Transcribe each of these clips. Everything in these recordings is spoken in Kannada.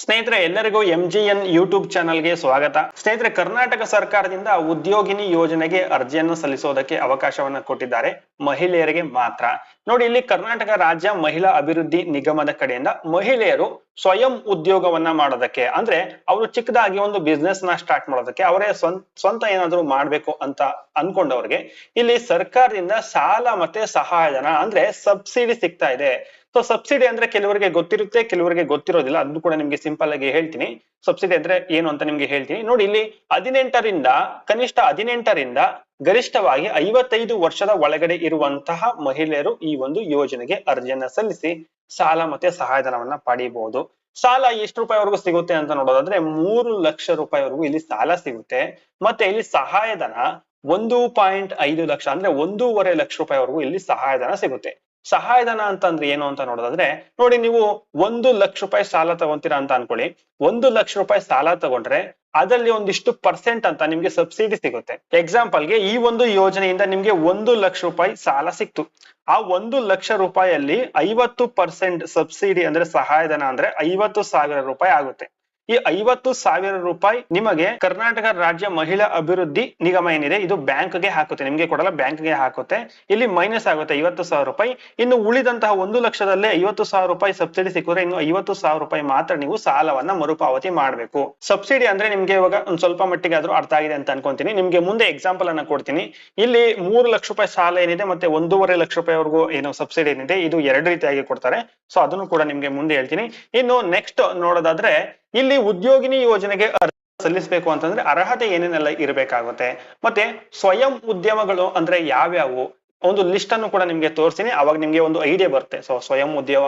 ಸ್ನೇಹಿತರೆ, ಎಲ್ಲರಿಗೂ ಎಂ ಜಿ ಎನ್ ಯೂಟ್ಯೂಬ್ ಚಾನಲ್ಗೆ ಸ್ವಾಗತ. ಸ್ನೇಹಿತರೆ, ಕರ್ನಾಟಕ ಸರ್ಕಾರದಿಂದ ಉದ್ಯೋಗಿನಿ ಯೋಜನೆಗೆ ಅರ್ಜಿಯನ್ನು ಸಲ್ಲಿಸೋದಕ್ಕೆ ಅವಕಾಶವನ್ನ ಕೊಟ್ಟಿದ್ದಾರೆ. ಮಹಿಳೆಯರಿಗೆ ಮಾತ್ರ. ನೋಡಿ, ಇಲ್ಲಿ ಕರ್ನಾಟಕ ರಾಜ್ಯ ಮಹಿಳಾ ಅಭಿವೃದ್ಧಿ ನಿಗಮದ ಕಡೆಯಿಂದ ಮಹಿಳೆಯರು ಸ್ವಯಂ ಉದ್ಯೋಗವನ್ನ ಮಾಡೋದಕ್ಕೆ, ಅಂದ್ರೆ ಅವರು ಚಿಕ್ಕದಾಗಿ ಒಂದು ಬಿಸ್ನೆಸ್ನ ಸ್ಟಾರ್ಟ್ ಮಾಡೋದಕ್ಕೆ ಅವರೇ ಸ್ವಂತ ಸ್ವಂತ ಏನಾದ್ರು ಮಾಡ್ಬೇಕು ಅಂತ ಅನ್ಕೊಂಡವ್ರಿಗೆ ಇಲ್ಲಿ ಸರ್ಕಾರದಿಂದ ಸಾಲ ಮತ್ತೆ ಸಹಾಯಧನ, ಅಂದ್ರೆ ಸಬ್ಸಿಡಿ ಸಿಗ್ತಾ ಇದೆ. ಸೊ ಸಬ್ಸಿಡಿ ಅಂದ್ರೆ ಕೆಲವರಿಗೆ ಗೊತ್ತಿರುತ್ತೆ, ಕೆಲವರಿಗೆ ಗೊತ್ತಿರೋದಿಲ್ಲ. ಅದನ್ನು ಕೂಡ ನಿಮ್ಗೆ ಸಿಂಪಲ್ ಆಗಿ ಹೇಳ್ತೀನಿ. ಸಬ್ಸಿಡಿ ಅಂದ್ರೆ ಏನು ಅಂತ ನಿಮ್ಗೆ ಹೇಳ್ತೀನಿ. ನೋಡಿ, ಇಲ್ಲಿ ಹದಿನೆಂಟರಿಂದ, ಕನಿಷ್ಠ ಹದಿನೆಂಟರಿಂದ ಗರಿಷ್ಠವಾಗಿ ಐವತ್ತೈದು ವರ್ಷದ ಒಳಗಡೆ ಇರುವಂತಹ ಮಹಿಳೆಯರು ಈ ಒಂದು ಯೋಜನೆಗೆ ಅರ್ಜಿಯನ್ನ ಸಲ್ಲಿಸಿ ಸಾಲ ಮತ್ತೆ ಸಹಾಯಧನವನ್ನ ಪಡೆಯಬಹುದು ಸಾಲ ಎಷ್ಟು ರೂಪಾಯಿವರೆಗೂ ಸಿಗುತ್ತೆ ಅಂತ ನೋಡೋದಾದ್ರೆ ಮೂರು ಲಕ್ಷ ರೂಪಾಯಿವರೆಗೂ ಇಲ್ಲಿ ಸಾಲ ಸಿಗುತ್ತೆ. ಮತ್ತೆ ಇಲ್ಲಿ ಸಹಾಯಧನ ಒಂದು ಪಾಯಿಂಟ್ ಐದು ಲಕ್ಷ ಅಂದ್ರೆ ಒಂದೂವರೆ ಲಕ್ಷ ರೂಪಾಯಿವರೆಗೂ ಇಲ್ಲಿ ಸಹಾಯಧನ ಸಿಗುತ್ತೆ. ಸಹಾಯಧನ ಅಂತಂದ್ರೆ ಏನು ಅಂತ ನೋಡೋದಾದ್ರೆ, ನೋಡಿ ನೀವು ಒಂದು ಲಕ್ಷ ರೂಪಾಯಿ ಸಾಲ ತಗೊಂತೀರಾ ಅಂತ ಅನ್ಕೊಳ್ಳಿ. ಒಂದು ಲಕ್ಷ ರೂಪಾಯಿ ಸಾಲ ತಗೊಂಡ್ರೆ ಅದರಲ್ಲಿ ಒಂದಿಷ್ಟು ಪರ್ಸೆಂಟ್ ಅಂತ ನಿಮ್ಗೆ ಸಬ್ಸಿಡಿ ಸಿಗುತ್ತೆ. ಎಕ್ಸಾಂಪಲ್ಗೆ ಈ ಒಂದು ಯೋಜನೆಯಿಂದ ನಿಮ್ಗೆ ಒಂದು ಲಕ್ಷ ರೂಪಾಯಿ ಸಾಲ ಸಿಕ್ತು. ಆ ಒಂದು ಲಕ್ಷ ರೂಪಾಯಲ್ಲಿ ಐವತ್ತು ಪರ್ಸೆಂಟ್ ಸಬ್ಸಿಡಿ ಅಂದ್ರೆ ಸಹಾಯಧನ ಅಂದ್ರೆ ಐವತ್ತು ಸಾವಿರ ರೂಪಾಯಿ ಆಗುತ್ತೆ. ಈ ಐವತ್ತು ಸಾವಿರ ರೂಪಾಯಿ ನಿಮಗೆ ಕರ್ನಾಟಕ ರಾಜ್ಯ ಮಹಿಳಾ ಅಭಿವೃದ್ಧಿ ನಿಗಮ ಏನಿದೆ, ಇದು ಬ್ಯಾಂಕ್ಗೆ ಹಾಕುತ್ತೆ. ನಿಮಗೆ ಕೊಡಲ್ಲ ಬ್ಯಾಂಕ್ಗೆ ಹಾಕುತ್ತೆ. ಇಲ್ಲಿ ಮೈನಸ್ ಆಗುತ್ತೆ, ಐವತ್ತು ಸಾವಿರ ರೂಪಾಯಿ. ಇನ್ನು ಉಳಿದಂತಹ ಒಂದು ಲಕ್ಷದಲ್ಲೇ ಐವತ್ತು ಸಾವಿರ ರೂಪಾಯಿ ಸಬ್ಸಿಡಿ ಸಿಕ್ಕಿದ್ರೆ ಇನ್ನು ಐವತ್ತು ಸಾವಿರ ರೂಪಾಯಿ ಮಾತ್ರ ನೀವು ಸಾಲವನ್ನ ಮರುಪಾವತಿ ಮಾಡಬೇಕು. ಸಬ್ಸಿಡಿ ಅಂದ್ರೆ ನಿಮ್ಗೆ ಇವಾಗ ಒಂದ್ ಸ್ವಲ್ಪ ಮಟ್ಟಿಗೆ ಆದ್ರೂ ಅರ್ಥ ಆಗಿದೆ ಅಂತ ಅನ್ಕೊಂತೀನಿ. ನಿಮ್ಗೆ ಮುಂದೆ ಎಕ್ಸಾಂಪಲ್ ಅನ್ನ ಕೊಡ್ತೀನಿ. ಇಲ್ಲಿ ಮೂರು ಲಕ್ಷ ರೂಪಾಯಿ ಸಾಲ ಏನಿದೆ ಮತ್ತೆ ಒಂದೂವರೆ ಲಕ್ಷ ರೂಪಾಯಿವರೆಗೂ ಏನು ಸಬ್ಸಿಡಿ ಏನಿದೆ, ಇದು ಎರಡು ರೀತಿಯಾಗಿ ಕೊಡ್ತಾರೆ. ಸೊ ಅದನ್ನು ಕೂಡ ನಿಮ್ಗೆ ಮುಂದೆ ಹೇಳ್ತೀನಿ. ಇನ್ನು ನೆಕ್ಸ್ಟ್ ನೋಡೋದಾದ್ರೆ ಇಲ್ಲಿ ಉದ್ಯೋಗಿನಿ ಯೋಜನೆಗೆ ಅರ್ಜಿ ಸಲ್ಲಿಸಬೇಕು ಅಂತಂದ್ರೆ ಅರ್ಹತೆ ಏನೇನೆಲ್ಲ ಇರಬೇಕಾಗುತ್ತೆ. ಮತ್ತೆ ಸ್ವಯಂ ಉದ್ಯಮಗಳು ಅಂದ್ರೆ ಯಾವ್ಯಾವು? ಒಂದು ಲಿಸ್ಟ್ ಅನ್ನು ಕೂಡ ನಿಮ್ಗೆ ತೋರಿಸ್ತೀನಿ ಅವಾಗ ನಿಮ್ಗೆ ಒಂದು ಐಡಿಯಾ ಬರುತ್ತೆ. ಸೊ ಸ್ವಯಂ ಉದ್ಯಮ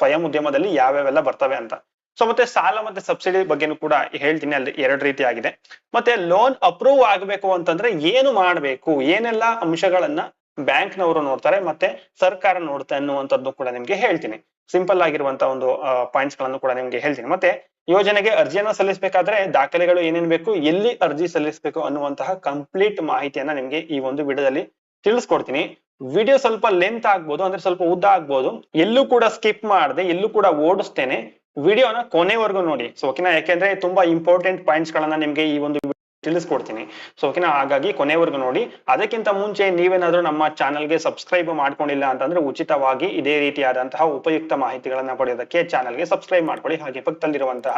ಸ್ವಯಂ ಉದ್ಯಮದಲ್ಲಿ ಯಾವ್ಯಾವೆಲ್ಲ ಬರ್ತವೆ ಅಂತ. ಸೊ ಮತ್ತೆ ಸಾಲ ಮತ್ತೆ ಸಬ್ಸಿಡಿ ಬಗ್ಗೆನೂ ಕೂಡ ಹೇಳ್ತೀನಿ. ಅಲ್ಲಿ ಎರಡು ರೀತಿ ಆಗಿದೆ ಮತ್ತೆ ಲೋನ್ ಅಪ್ರೂವ್ ಆಗಬೇಕು ಅಂತಂದ್ರೆ ಏನು ಮಾಡಬೇಕು? ಏನೆಲ್ಲ ಅಂಶಗಳನ್ನ ಬ್ಯಾಂಕ್ ನವರು ನೋಡ್ತಾರೆ, ಮತ್ತೆ ಸರ್ಕಾರ ನೋಡುತ್ತೆ ಅನ್ನುವಂಥದ್ದು ಕೂಡ ನಿಮ್ಗೆ ಹೇಳ್ತೀನಿ. ಸಿಂಪಲ್ ಆಗಿರುವಂತ ಒಂದು ಪಾಯಿಂಟ್ಸ್ಗಳನ್ನು ಕೂಡ ನಿಮ್ಗೆ ಹೇಳ್ತೀನಿ. ಮತ್ತೆ ಯೋಜನೆಗೆ ಅರ್ಜಿಯನ್ನ ಸಲ್ಲಿಸಬೇಕಾದ್ರೆ ದಾಖಲೆಗಳು ಏನೇನ್ ಬೇಕು, ಎಲ್ಲಿ ಅರ್ಜಿ ಸಲ್ಲಿಸಬೇಕು ಅನ್ನುವಂತಹ ಕಂಪ್ಲೀಟ್ ಮಾಹಿತಿಯನ್ನ ನಿಮ್ಗೆ ಈ ಒಂದು ವಿಡಿಯೋದಲ್ಲಿ ತಿಳಿಸ್ಕೊಡ್ತೀನಿ. ವಿಡಿಯೋ ಸ್ವಲ್ಪ ಲೆಂತ್ ಆಗ್ಬೋದು, ಅಂದ್ರೆ ಸ್ವಲ್ಪ ಉದ್ದ ಆಗ್ಬೋದು. ಎಲ್ಲೂ ಕೂಡ ಸ್ಕಿಪ್ ಮಾಡದೆ, ಎಲ್ಲೂ ಕೂಡ ಓಡಿಸ್ತೇನೆ. ವಿಡಿಯೋನ ಕೊನೆವರೆಗೂ ನೋಡಿ. ಸೊ ಓಕೆನಾ? ಯಾಕೆಂದ್ರೆ ತುಂಬಾ ಇಂಪಾರ್ಟೆಂಟ್ ಪಾಯಿಂಟ್ಸ್ ಗಳನ್ನ ನಿಮ್ಗೆ ಈ ಒಂದು ತಿಳಿಸ್ಕೊಡ್ತೀನಿ. ಸೊ ಓಕೆನಾ ಹಾಗಾಗಿ ಕೊನೆವರೆಗೂ ನೋಡಿ. ಅದಕ್ಕಿಂತ ಮುಂಚೆ ನೀವೇನಾದರೂ ನಮ್ಮ ಚಾನಲ್ಗೆ ಸಬ್ಸ್ಕ್ರೈಬ್ ಮಾಡ್ಕೊಂಡಿಲ್ಲ ಅಂತಂದ್ರೆ ಉಚಿತವಾಗಿ ಇದೇ ರೀತಿಯಾದಂತಹ ಉಪಯುಕ್ತ ಮಾಹಿತಿಗಳನ್ನ ಪಡೆಯೋದಕ್ಕೆ ಚಾನಲ್ಗೆ ಸಬ್ಸ್ಕ್ರೈಬ್ ಮಾಡ್ಕೊಳ್ಳಿ. ಹಾಗೆ ಪಕ್ಕದಲ್ಲಿರುವಂತಹ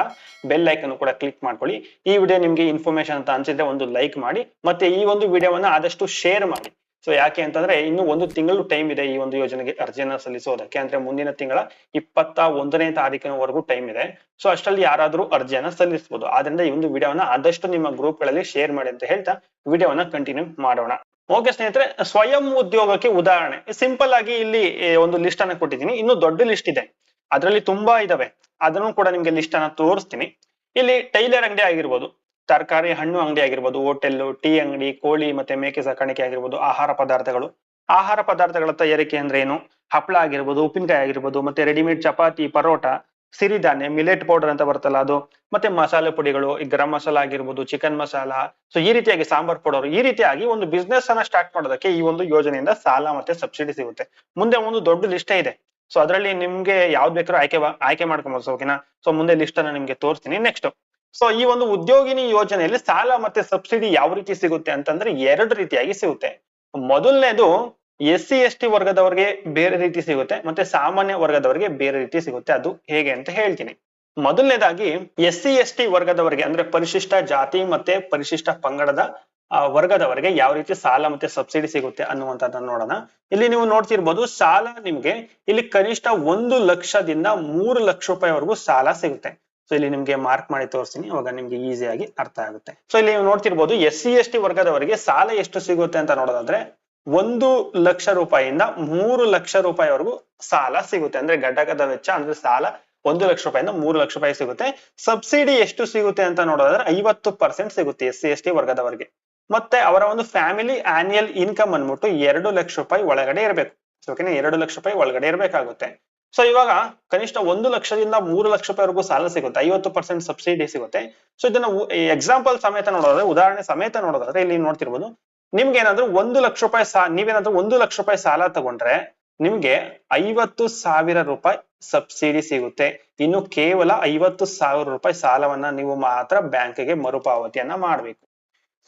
ಬೆಲ್ ಐಕನ್ ಕೂಡ ಕ್ಲಿಕ್ ಮಾಡ್ಕೊಳ್ಳಿ. ಈ ವಿಡಿಯೋ ನಿಮ್ಗೆ ಇನ್ಫಾರ್ಮೇಶನ್ ಅಂತ ಅನ್ಸಿದ್ರೆ ಒಂದು ಲೈಕ್ ಮಾಡಿ. ಮತ್ತೆ ಈ ಒಂದು ವಿಡಿಯೋವನ್ನ ಆದಷ್ಟು ಶೇರ್ ಮಾಡಿ. ಸೊ ಯಾಕೆ ಅಂತಂದ್ರೆ ಇನ್ನು ಒಂದು ತಿಂಗಳು ಟೈಮ್ ಇದೆ ಈ ಒಂದು ಯೋಜನೆಗೆ ಅರ್ಜಿಯನ್ನ ಸಲ್ಲಿಸೋದಕ್ಕೆ. ಅಂದ್ರೆ ಮುಂದಿನ ತಿಂಗಳ ಇಪ್ಪತ್ತ ಒಂದನೇ ತಾರೀಕಿನವರೆಗೂ ಟೈಮ್ ಇದೆ. ಸೊ ಅಷ್ಟರಲ್ಲಿ ಯಾರಾದ್ರೂ ಅರ್ಜಿಯನ್ನ ಸಲ್ಲಿಸಬಹುದು ಆದ್ರಿಂದ ಈ ಒಂದು ವಿಡಿಯೋನ ಆದಷ್ಟು ನಿಮ್ಮ ಗ್ರೂಪ್ಗಳಲ್ಲಿ ಶೇರ್ ಮಾಡಿ ಅಂತ ಹೇಳ್ತಾ ವಿಡಿಯೋವನ್ನ ಕಂಟಿನ್ಯೂ ಮಾಡೋಣ. ಓಕೆ ಸ್ನೇಹಿತರೆ, ಸ್ವಯಂ ಉದ್ಯೋಗಕ್ಕೆ ಉದಾಹರಣೆ. ಸಿಂಪಲ್ ಆಗಿ ಇಲ್ಲಿ ಒಂದು ಲಿಸ್ಟ್ ಅನ್ನ ಕೊಟ್ಟಿದ್ದೀನಿ. ಇನ್ನು ದೊಡ್ಡ ಲಿಸ್ಟ್ ಇದೆ. ಅದರಲ್ಲಿ ತುಂಬಾ ಇದಾವೆ. ಅದನ್ನು ಕೂಡ ನಿಮ್ಗೆ ಲಿಸ್ಟ್ ಅನ್ನ ತೋರಿಸ್ತೀನಿ. ಇಲ್ಲಿ ಟೈಲರ್ ಅಂಗಡಿ ಆಗಿರ್ಬೋದು. ತರಕಾರಿ, ಹಣ್ಣು ಅಂಗಡಿ ಆಗಿರ್ಬೋದು ಹೋಟೆಲ್ ಟೀ ಅಂಗಡಿ, ಕೋಳಿ ಮತ್ತೆ ಮೇಕೆ ಸಾಕಾಣಿಕೆ ಆಗಿರ್ಬೋದು, ಆಹಾರ ಪದಾರ್ಥಗಳು. ಆಹಾರ ಪದಾರ್ಥಗಳ ತಯಾರಿಕೆ ಅಂದ್ರೆ ಏನು? ಹಪ್ಪಳ ಆಗಿರ್ಬೋದು, ಉಪ್ಪಿನಕಾಯಿ ಆಗಿರ್ಬೋದು, ಮತ್ತೆ ರೆಡಿಮೇಡ್ ಚಪಾತಿ, ಪರೋಟ, ಸಿರಿಧಾನ್ಯ ಮಿಲೆಟ್ ಪೌಡರ್ ಅಂತ ಬರ್ತಲ್ಲ ಅದು. ಮತ್ತೆ ಮಸಾಲೆ ಪುಡಿಗಳು, ಈ ಗರಂ ಮಸಾಲ ಆಗಿರ್ಬೋದು ಚಿಕನ್ ಮಸಾಲ. ಸೊ ಈ ರೀತಿಯಾಗಿ ಸಾಂಬಾರ್ ಪೌಡರ್, ಈ ರೀತಿಯಾಗಿ ಒಂದು ಬಿಸ್ನೆಸ್ ಅನ್ನ ಸ್ಟಾರ್ಟ್ ಮಾಡೋದಕ್ಕೆ ಈ ಒಂದು ಯೋಜನೆಯಿಂದ ಸಾಲ ಮತ್ತೆ ಸಬ್ಸಿಡಿ ಸಿಗುತ್ತೆ. ಮುಂದೆ ಒಂದು ದೊಡ್ಡ ಲಿಸ್ಟ್ ಇದೆ. ಸೊ ಅದರಲ್ಲಿ ನಿಮ್ಗೆ ಯಾವ್ದು ಬೇಕಾದ್ರೂ ಆಯ್ಕೆ ಆಯ್ಕೆ ಮಾಡ್ಕೊಬೋದು ಓಕೆನಾ ಸೊ ಮುಂದೆ ಲಿಸ್ಟ್ ಅನ್ನ ನಿಮ್ಗೆ ತೋರಿಸ್ತೀನಿ. ನೆಕ್ಸ್ಟ್ ಸೊ ಈ ಒಂದು ಉದ್ಯೋಗಿನಿ ಯೋಜನೆಯಲ್ಲಿ ಸಾಲ ಮತ್ತೆ ಸಬ್ಸಿಡಿ ಯಾವ ರೀತಿ ಸಿಗುತ್ತೆ ಅಂತಂದ್ರೆ ಎರಡು ರೀತಿಯಾಗಿ ಸಿಗುತ್ತೆ. ಮೊದಲನೇದು ಎಸ್ ಸಿ ಎಸ್ ಟಿ ವರ್ಗದವರಿಗೆ ಬೇರೆ ರೀತಿ ಸಿಗುತ್ತೆ ಮತ್ತೆ ಸಾಮಾನ್ಯ ವರ್ಗದವರಿಗೆ ಬೇರೆ ರೀತಿ ಸಿಗುತ್ತೆ. ಅದು ಹೇಗೆ ಅಂತ ಹೇಳ್ತೀನಿ. ಮೊದಲನೇದಾಗಿ ಎಸ್ ಸಿ ಎಸ್ ಟಿ ವರ್ಗದವರಿಗೆ ಅಂದ್ರೆ ಪರಿಶಿಷ್ಟ ಜಾತಿ ಮತ್ತೆ ಪರಿಶಿಷ್ಟ ಪಂಗಡದ ವರ್ಗದವರಿಗೆ ಯಾವ ರೀತಿ ಸಾಲ ಮತ್ತೆ ಸಬ್ಸಿಡಿ ಸಿಗುತ್ತೆ ಅನ್ನುವಂಥದ್ದನ್ನ ನೋಡೋಣ. ಇಲ್ಲಿ ನೀವು ನೋಡ್ತಿರ್ಬೋದು ಸಾಲ ನಿಮ್ಗೆ ಇಲ್ಲಿ ಕನಿಷ್ಠ ಒಂದು ಲಕ್ಷದಿಂದ ಮೂರು ಲಕ್ಷ ರೂಪಾಯಿವರೆಗೂ ಸಾಲ ಸಿಗುತ್ತೆ. ಸೊ ಇಲ್ಲಿ ನಿಮ್ಗೆ ಮಾರ್ಕ್ ಮಾಡಿ ತೋರಿಸ್ತೀನಿ. ಅವಾಗ ನಿಮ್ಗೆ ಆಗಿ ಅರ್ಥ ಆಗುತ್ತೆ. ಸೊ ಇಲ್ಲಿ ನೀವು ನೋಡ್ತಿರ್ಬೋದು ಎಸ್ ಸಿ ಎಸ್ ಟಿ ವರ್ಗದವರಿಗೆ ಸಾಲ ಎಷ್ಟು ಸಿಗುತ್ತೆ ಅಂತ ನೋಡೋದಾದ್ರೆ, ಒಂದು ಲಕ್ಷ ರೂಪಾಯಿಯಿಂದ ಮೂರು ಲಕ್ಷ ರೂಪಾಯಿವರೆಗೂ ಸಾಲ ಸಿಗುತ್ತೆ. ಅಂದ್ರೆ ಘಟಕದ ವೆಚ್ಚ, ಅಂದ್ರೆ ಸಾಲ ಒಂದು ಲಕ್ಷ ರೂಪಾಯಿಂದ ಮೂರು ಲಕ್ಷ ರೂಪಾಯಿ ಸಿಗುತ್ತೆ. ಸಬ್ಸಿಡಿ ಎಷ್ಟು ಸಿಗುತ್ತೆ ಅಂತ ನೋಡೋದಾದ್ರೆ ಐವತ್ತು ಪರ್ಸೆಂಟ್ ಸಿಗುತ್ತೆ ಎಸ್ ಸಿ ಎಸ್ ಟಿ ವರ್ಗದವರಿಗೆ. ಮತ್ತೆ ಅವರ ಒಂದು ಫ್ಯಾಮಿಲಿ ಆನ್ಯುಯಲ್ ಇನ್ಕಮ್ ಅನ್ಬಿಟ್ಟು ಎರಡು ಲಕ್ಷ ರೂಪಾಯಿ ಒಳಗಡೆ ಇರಬೇಕು. ಓಕೆನಾ ಎರಡು ಲಕ್ಷ ರೂಪಾಯಿ ಒಳಗಡೆ ಇರಬೇಕಾಗುತ್ತೆ. ಸೊ ಇವಾಗ ಕನಿಷ್ಠ ಒಂದು ಲಕ್ಷದಿಂದ ಮೂರು ಲಕ್ಷ ರೂಪಾಯಿವರೆಗೂ ಸಾಲ ಸಿಗುತ್ತೆ, ಐವತ್ತು ಪರ್ಸೆಂಟ್ ಸಬ್ಸಿಡಿ ಸಿಗುತ್ತೆ. ಸೊ ಇದನ್ನ ಎಕ್ಸಾಂಪಲ್ ಸಮೇತ ನೋಡೋದಾದ್ರೆ, ಉದಾಹರಣೆ ಸಮೇತ ನೋಡೋದಾದ್ರೆ, ಇಲ್ಲಿ ನೋಡ್ತಿರ್ಬೋದು, ನಿಮ್ಗೆ ಏನಾದ್ರು ಒಂದು ಲಕ್ಷ ರೂಪಾಯಿ ಸಾ ನೀವೇನಾದ್ರೂ ಒಂದು ಲಕ್ಷ ರೂಪಾಯಿ ಸಾಲ ತಗೊಂಡ್ರೆ, ನಿಮ್ಗೆ ಐವತ್ತು ಸಾವಿರ ರೂಪಾಯಿ ಸಬ್ಸಿಡಿ ಸಿಗುತ್ತೆ. ಇನ್ನು ಕೇವಲ ಐವತ್ತು ಸಾವಿರ ರೂಪಾಯಿ ಸಾಲವನ್ನ ನೀವು ಮಾತ್ರ ಬ್ಯಾಂಕ್ಗೆ ಮರುಪಾವತಿಯನ್ನ ಮಾಡ್ಬೇಕು.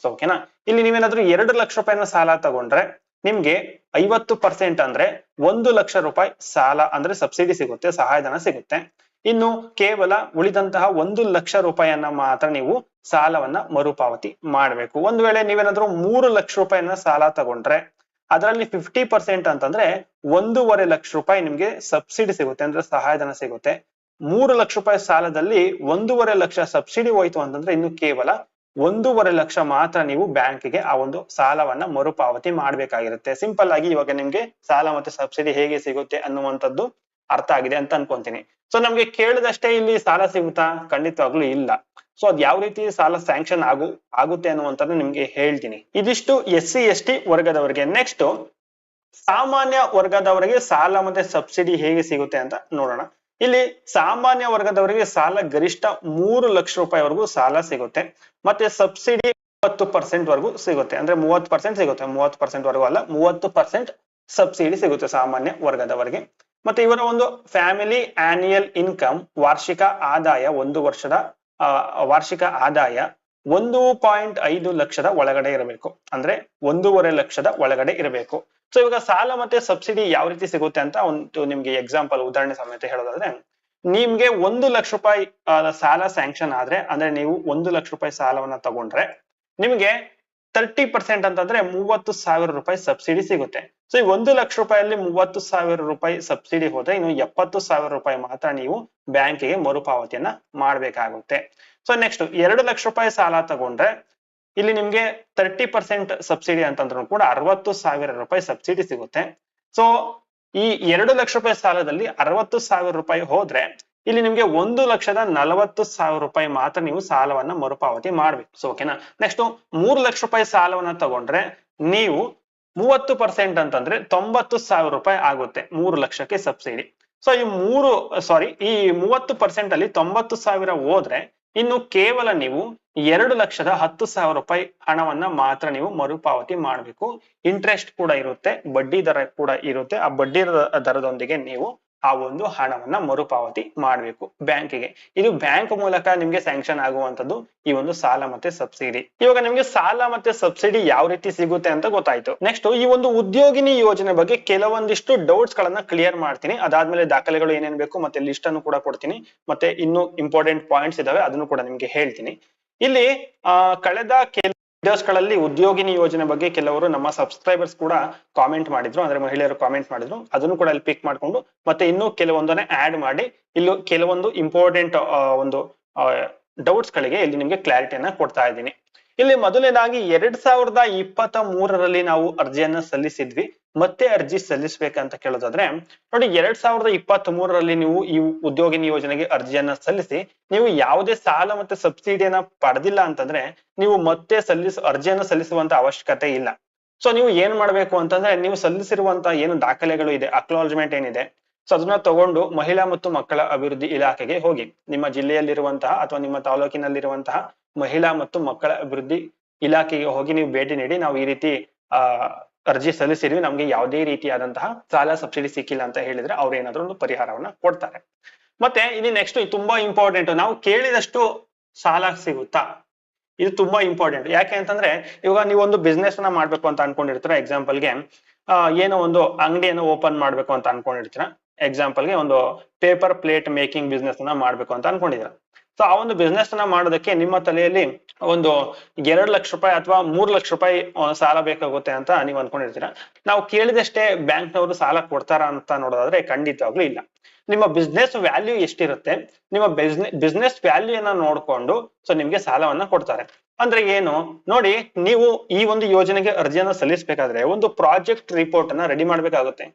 ಸೊ ಓಕೆನಾ ಇಲ್ಲಿ ನೀವೇನಾದ್ರೂ ಎರಡು ಲಕ್ಷ ರೂಪಾಯಿನ ಸಾಲ ತಗೊಂಡ್ರೆ ನಿಮ್ಗೆ ಐವತ್ತು ಪರ್ಸೆಂಟ್ ಅಂದ್ರೆ ಒಂದು ಲಕ್ಷ ರೂಪಾಯಿ ಸಾಲ ಅಂದ್ರೆ ಸಬ್ಸಿಡಿ ಸಿಗುತ್ತೆ, ಸಹಾಯಧನ ಸಿಗುತ್ತೆ. ಇನ್ನು ಕೇವಲ ಉಳಿದಂತಹ ಒಂದು ಲಕ್ಷ ರೂಪಾಯಿಯನ್ನ ಮಾತ್ರ ನೀವು ಸಾಲವನ್ನ ಮರುಪಾವತಿ ಮಾಡಬೇಕು. ಒಂದ್ ವೇಳೆ ನೀವೇನಾದ್ರೂ ಮೂರು ಲಕ್ಷ ರೂಪಾಯಿಯನ್ನ ಸಾಲ ತಗೊಂಡ್ರೆ, ಅದರಲ್ಲಿ ಫಿಫ್ಟಿ ಪರ್ಸೆಂಟ್ ಅಂತಂದ್ರೆ ಒಂದೂವರೆ ಲಕ್ಷ ರೂಪಾಯಿ ನಿಮ್ಗೆ ಸಬ್ಸಿಡಿ ಸಿಗುತ್ತೆ ಅಂದ್ರೆ ಸಹಾಯಧನ ಸಿಗುತ್ತೆ. ಮೂರು ಲಕ್ಷ ರೂಪಾಯಿ ಸಾಲದಲ್ಲಿ ಒಂದೂವರೆ ಲಕ್ಷ ಸಬ್ಸಿಡಿ ಹೋಯ್ತು ಅಂತಂದ್ರೆ ಇನ್ನು ಕೇವಲ ಒಂದೂವರೆ ಲಕ್ಷ ಮಾತ್ರ ನೀವು ಬ್ಯಾಂಕಿಗೆ ಆ ಒಂದು ಸಾಲವನ್ನ ಮರುಪಾವತಿ ಮಾಡಬೇಕಾಗಿರುತ್ತೆ. ಸಿಂಪಲ್ ಆಗಿ ಇವಾಗ ನಿಮ್ಗೆ ಸಾಲ ಮತ್ತೆ ಸಬ್ಸಿಡಿ ಹೇಗೆ ಸಿಗುತ್ತೆ ಅನ್ನುವಂಥದ್ದು ಅರ್ಥ ಆಗಿದೆ ಅಂತ ಅನ್ಕೊಂತೀನಿ. ಸೊ ನಮ್ಗೆ ಕೇಳಿದಷ್ಟೇ ಇಲ್ಲಿ ಸಾಲ ಸಿಗುತ್ತಾ? ಖಂಡಿತವಾಗ್ಲೂ ಇಲ್ಲ. ಸೊ ಅದ್ ಯಾವ ರೀತಿ ಸಾಲ ಸ್ಯಾಂಕ್ಷನ್ ಆಗು, ಆಗುತ್ತೆ ಅನ್ನುವಂಥದ್ದು ನಿಮ್ಗೆ ಹೇಳ್ತೀನಿ. ಇದಿಷ್ಟು ಎಸ್ ಸಿ ಎಸ್ ಟಿ ವರ್ಗದವರಿಗೆ. ನೆಕ್ಸ್ಟ್ ಸಾಮಾನ್ಯ ವರ್ಗದವರಿಗೆ ಸಾಲ ಮತ್ತೆ ಸಬ್ಸಿಡಿ ಹೇಗೆ ಸಿಗುತ್ತೆ ಅಂತ ನೋಡೋಣ. ಇಲ್ಲಿ ಸಾಮಾನ್ಯ ವರ್ಗದವರಿಗೆ ಸಾಲ ಗರಿಷ್ಠ ಮೂರು ಲಕ್ಷ ರೂಪಾಯಿವರೆಗೂ ಸಾಲ ಸಿಗುತ್ತೆ. ಮತ್ತೆ ಸಬ್ಸಿಡಿ ಮೂವತ್ತು ಪರ್ಸೆಂಟ್ ವರೆಗೂ ಸಿಗುತ್ತೆ. ಅಂದ್ರೆ ಮೂವತ್ತು ಪರ್ಸೆಂಟ್ ಸಿಗುತ್ತೆ. ಮೂವತ್ತು ಪರ್ಸೆಂಟ್ ವರೆಗೂ ಅಲ್ಲ, ಮೂವತ್ತು ಪರ್ಸೆಂಟ್ ಸಬ್ಸಿಡಿ ಸಿಗುತ್ತೆ ಸಾಮಾನ್ಯ ವರ್ಗದವರಿಗೆ. ಮತ್ತೆ ಇವರ ಒಂದು ಫ್ಯಾಮಿಲಿ ಆನ್ಯುಯಲ್ ಇನ್ಕಮ್ ವಾರ್ಷಿಕ ಆದಾಯ, ಒಂದು ವರ್ಷದ ವಾರ್ಷಿಕ ಆದಾಯ ಒಂದು ಪಾಯಿಂಟ್ ಐದು ಲಕ್ಷದ ಒಳಗಡೆ ಇರಬೇಕು. ಅಂದ್ರೆ ಒಂದೂವರೆ ಲಕ್ಷದ ಒಳಗಡೆ ಇರಬೇಕು. ಸೊ ಇವಾಗ ಸಾಲ ಮತ್ತೆ ಸಬ್ಸಿಡಿ ಯಾವ ರೀತಿ ಸಿಗುತ್ತೆ ಅಂತ ಒಂದು ನಿಮ್ಗೆ ಎಕ್ಸಾಂಪಲ್ ಉದಾಹರಣೆ ಸಮೇತ ಹೇಳೋದಾದ್ರೆ, ನಿಮ್ಗೆ ಒಂದು ಲಕ್ಷ ರೂಪಾಯಿ ಸಾಲ ಸ್ಯಾಂಕ್ಷನ್ ಆದ್ರೆ, ಅಂದ್ರೆ ನೀವು ಒಂದು ಲಕ್ಷ ರೂಪಾಯಿ ಸಾಲವನ್ನ ತಗೊಂಡ್ರೆ, ನಿಮ್ಗೆ ತರ್ಟಿ ಪರ್ಸೆಂಟ್ ಅಂತಂದ್ರೆ ಮೂವತ್ತು ಸಾವಿರ ರೂಪಾಯಿ ಸಬ್ಸಿಡಿ ಸಿಗುತ್ತೆ. ಸೊ ಈ ಒಂದು ಲಕ್ಷ ರೂಪಾಯಿಯಲ್ಲಿ ಮೂವತ್ತು ಸಾವಿರ ರೂಪಾಯಿ ಸಬ್ಸಿಡಿ ಹೋದ್ರೆ ಇನ್ನು ಎಪ್ಪತ್ತು ಸಾವಿರ ರೂಪಾಯಿ ಮಾತ್ರ ನೀವು ಬ್ಯಾಂಕಿಗೆ ಮರುಪಾವತಿಯನ್ನ ಮಾಡಬೇಕಾಗುತ್ತೆ. ಸೊ ನೆಕ್ಸ್ಟ್ ಎರಡು ಲಕ್ಷ ರೂಪಾಯಿ ಸಾಲ ತಗೊಂಡ್ರೆ ಇಲ್ಲಿ ನಿಮ್ಗೆ ತರ್ಟಿ ಪರ್ಸೆಂಟ್ ಸಬ್ಸಿಡಿ ಅಂತಂದ್ರೂ ಕೂಡ ಅರವತ್ತು ಸಾವಿರ ರೂಪಾಯಿ ಸಬ್ಸಿಡಿ ಸಿಗುತ್ತೆ. ಸೊ ಈ ಎರಡು ಲಕ್ಷ ರೂಪಾಯಿ ಸಾಲದಲ್ಲಿ ಅರವತ್ತು ಸಾವಿರ ರೂಪಾಯಿ ಹೋದ್ರೆ ಇಲ್ಲಿ ನಿಮ್ಗೆ ಒಂದು ಲಕ್ಷದ ನಲವತ್ತು ಸಾವಿರ ರೂಪಾಯಿ ಮಾತ್ರ ನೀವು ಸಾಲವನ್ನ ಮರುಪಾವತಿ ಮಾಡ್ಬೇಕು. ಸೊ ಓಕೆನಾ ನೆಕ್ಸ್ಟ್ ಮೂರು ಲಕ್ಷ ರೂಪಾಯಿ ಸಾಲವನ್ನ ತಗೊಂಡ್ರೆ ನೀವು ಮೂವತ್ತು ಪರ್ಸೆಂಟ್ ಅಂತಂದ್ರೆ ತೊಂಬತ್ತು ಸಾವಿರ ರೂಪಾಯಿ ಆಗುತ್ತೆ ಮೂರು ಲಕ್ಷಕ್ಕೆ ಸಬ್ಸಿಡಿ. ಸೊ ಈ ಮೂರು ಸಾರಿ ಈ ಮೂವತ್ತು ಪರ್ಸೆಂಟ್ ಅಲ್ಲಿ ತೊಂಬತ್ತು ಸಾವಿರ ಹೋದ್ರೆ ಇನ್ನು ಕೇವಲ ನೀವು ಎರಡು ಲಕ್ಷದ ಹತ್ತು ಸಾವಿರ ರೂಪಾಯಿ ಹಣವನ್ನ ಮಾತ್ರ ನೀವು ಮರುಪಾವತಿ ಮಾಡಬೇಕು. ಇಂಟ್ರೆಸ್ಟ್ ಕೂಡ ಇರುತ್ತೆ, ಬಡ್ಡಿ ದರ ಕೂಡ ಇರುತ್ತೆ. ಆ ಬಡ್ಡಿ ದರದೊಂದಿಗೆ ನೀವು ಆ ಒಂದು ಹಣವನ್ನ ಮರುಪಾವತಿ ಮಾಡಬೇಕು ಬ್ಯಾಂಕಿಗೆ. ಇದು ಬ್ಯಾಂಕ್ ಮೂಲಕ ನಿಮ್ಗೆ ಸ್ಯಾಂಕ್ಷನ್ ಆಗುವಂತದ್ದು ಈ ಒಂದು ಸಾಲ ಮತ್ತೆ ಸಬ್ಸಿಡಿ. ಇವಾಗ ನಿಮ್ಗೆ ಸಾಲ ಮತ್ತೆ ಸಬ್ಸಿಡಿ ಯಾವ ರೀತಿ ಸಿಗುತ್ತೆ ಅಂತ ಗೊತ್ತಾಯ್ತು. ನೆಕ್ಸ್ಟ್ ಈ ಒಂದು ಉದ್ಯೋಗಿನಿ ಯೋಜನೆ ಬಗ್ಗೆ ಕೆಲವೊಂದಿಷ್ಟು ಡೌಟ್ಸ್ ಗಳನ್ನ ಕ್ಲಿಯರ್ ಮಾಡ್ತೀನಿ. ಅದಾದ್ಮೇಲೆ ದಾಖಲೆಗಳು ಏನೇನ್ ಬೇಕು ಮತ್ತೆ ಲಿಸ್ಟ್ ಅನ್ನು ಕೂಡ ಕೊಡ್ತೀನಿ. ಮತ್ತೆ ಇನ್ನು ಇಂಪಾರ್ಟೆಂಟ್ ಪಾಯಿಂಟ್ಸ್ ಇದಾವೆ, ಅದನ್ನು ಕೂಡ ನಿಮ್ಗೆ ಹೇಳ್ತೀನಿ. ಇಲ್ಲಿ ಕಳೆದ ಕೆಲ ವಿಡಿಯೋಸ್ಗಳಲ್ಲಿ ಉದ್ಯೋಗಿನಿ ಯೋಜನೆ ಬಗ್ಗೆ ಕೆಲವರು ನಮ್ಮ ಸಬ್ಸ್ಕ್ರೈಬರ್ಸ್ ಕೂಡ ಕಾಮೆಂಟ್ ಮಾಡಿದ್ರು. ಅಂದ್ರೆ ಮಹಿಳೆಯರು ಕಾಮೆಂಟ್ ಮಾಡಿದ್ರು. ಅದನ್ನು ಕೂಡ ಅಲ್ಲಿ ಪಿಕ್ ಮಾಡ್ಕೊಂಡು ಮತ್ತೆ ಇನ್ನೂ ಕೆಲವೊಂದನ್ನ ಆಡ್ ಮಾಡಿ. ಇಲ್ಲಿ ಕೆಲವೊಂದು ಇಂಪಾರ್ಟೆಂಟ್ ಒಂದು ಡೌಟ್ಸ್ ಗಳಿಗೆ ಇಲ್ಲಿ ನಿಮ್ಗೆ ಕ್ಲಾರಿಟಿಯನ್ನ ಕೊಡ್ತಾ ಇದ್ದೀನಿ. ಇಲ್ಲಿ ಮೊದಲನೇದಾಗಿ ಎರಡ್ ಸಾವಿರದ ಇಪ್ಪತ್ತ ಮೂರರಲ್ಲಿ ನಾವು ಅರ್ಜಿಯನ್ನ ಸಲ್ಲಿಸಿದ್ವಿ. ಮತ್ತೆ ಅರ್ಜಿ ಸಲ್ಲಿಸ್ಬೇಕಂತ ಕೇಳೋದಾದ್ರೆ, ನೋಡಿ ಎರಡ್ ಸಾವಿರದ ಇಪ್ಪತ್ತ್ ಮೂರರಲ್ಲಿ ನೀವು ಈ ಉದ್ಯೋಗ ಯೋಜನೆಗೆ ಅರ್ಜಿಯನ್ನ ಸಲ್ಲಿಸಿ, ನೀವು ಯಾವುದೇ ಸಾಲ ಮತ್ತೆ ಸಬ್ಸಿಡಿಯನ್ನ ಪಡೆದಿಲ್ಲ ಅಂತಂದ್ರೆ, ನೀವು ಮತ್ತೆ ಸಲ್ಲಿಸ, ಅರ್ಜಿಯನ್ನ ಸಲ್ಲಿಸುವಂತ ಅವಶ್ಯಕತೆ ಇಲ್ಲ. ಸೊ ನೀವು ಏನ್ ಮಾಡ್ಬೇಕು ಅಂತಂದ್ರೆ, ನೀವು ಸಲ್ಲಿಸಿರುವಂತ ಏನು ದಾಖಲೆಗಳು ಇದೆ ಅಕ್ನಾಲಜ್ಮೆಂಟ್ ಏನಿದೆ ಸೊ ಅದನ್ನ ತಗೊಂಡು ಮಹಿಳಾ ಮತ್ತು ಮಕ್ಕಳ ಅಭಿವೃದ್ಧಿ ಇಲಾಖೆಗೆ ಹೋಗಿ. ನಿಮ್ಮ ಜಿಲ್ಲೆಯಲ್ಲಿರುವಂತಹ ಅಥವಾ ನಿಮ್ಮ ತಾಲೂಕಿನಲ್ಲಿರುವಂತಹ ಮಹಿಳಾ ಮತ್ತು ಮಕ್ಕಳ ಅಭಿವೃದ್ಧಿ ಇಲಾಖೆಗೆ ಹೋಗಿ ನೀವು ಭೇಟಿ ನೀಡಿ, ನಾವು ಈ ರೀತಿ, ಆ, ಅರ್ಜಿ ಸಲ್ಲಿಸಿದ್ವಿ. ನಮ್ಗೆ ಯಾವುದೇ ರೀತಿಯಾದಂತಹ ಸಾಲ ಸಬ್ಸಿಡಿ ಸಿಕ್ಕಿಲ್ಲ ಅಂತ ಹೇಳಿದ್ರೆ ಅವ್ರು ಏನಾದ್ರು ಒಂದು ಪರಿಹಾರವನ್ನ ಕೊಡ್ತಾರೆ. ಮತ್ತೆ ಇಲ್ಲಿ ನೆಕ್ಸ್ಟ್ ತುಂಬಾ ಇಂಪಾರ್ಟೆಂಟ್ ನಾವು ಕೇಳಿದಷ್ಟು ಸಾಲ ಸಿಗುತ್ತಾ? ಇದು ತುಂಬಾ ಇಂಪಾರ್ಟೆಂಟ್ ಯಾಕೆ ಅಂತಂದ್ರೆ, ಇವಾಗ ನೀವು ಒಂದು ಬಿಸ್ನೆಸ್ನ ಮಾಡ್ಬೇಕು ಅಂತ ಅನ್ಕೊಂಡಿರ್ತೀರ ಎಕ್ಸಾಂಪಲ್ಗೆ ಏನೋ ಒಂದು ಅಂಗಡಿಯನ್ನು ಓಪನ್ ಮಾಡ್ಬೇಕು ಅಂತ ಅನ್ಕೊಂಡಿರ್ತೀರ. ಎಕ್ಸಾಂಪಲ್ಗೆ ಒಂದು ಪೇಪರ್ ಪ್ಲೇಟ್ ಮೇಕಿಂಗ್ ಬಿಸ್ನೆಸ್ನ ಮಾಡ್ಬೇಕು ಅಂತ ಅನ್ಕೊಂಡಿದ್ರ. ಸೊ ಆ ಒಂದು ಬಿಸ್ನೆಸ್ನ ಮಾಡೋದಕ್ಕೆ ನಿಮ್ಮ ತಲೆಯಲ್ಲಿ ಒಂದು ಎರಡು ಲಕ್ಷ ರೂಪಾಯಿ ಅಥವಾ ಮೂರ್ ಲಕ್ಷ ರೂಪಾಯಿ ಸಾಲ ಬೇಕಾಗುತ್ತೆ ಅಂತ ನೀವು ಅನ್ಕೊಂಡಿರ್ತೀರಾ. ನಾವು ಕೇಳಿದಷ್ಟೇ ಬ್ಯಾಂಕ್ ನವರು ಸಾಲ ಕೊಡ್ತಾರ ಅಂತ ನೋಡೋದಾದ್ರೆ ಖಂಡಿತವಾಗ್ಲೂ ಇಲ್ಲ. ನಿಮ್ಮ ಬಿಸ್ನೆಸ್ ವ್ಯಾಲ್ಯೂ ಎಷ್ಟಿರುತ್ತೆ? ನಿಮ್ಮ ಬಿಸ್ನೆಸ್ ಬಿಸ್ನೆಸ್ ವ್ಯಾಲ್ಯೂನ ನೋಡ್ಕೊಂಡು ಸೊ ನಿಮ್ಗೆ ಸಾಲವನ್ನ ಕೊಡ್ತಾರೆ. ಅಂದ್ರೆ ಏನು? ನೋಡಿ, ನೀವು ಈ ಒಂದು ಯೋಜನೆಗೆ ಅರ್ಜಿಯನ್ನ ಸಲ್ಲಿಸಬೇಕಾದ್ರೆ ಒಂದು ಪ್ರಾಜೆಕ್ಟ್ ರಿಪೋರ್ಟ್ ಅನ್ನ ರೆಡಿ ಮಾಡ್ಬೇಕಾಗುತ್ತೆ.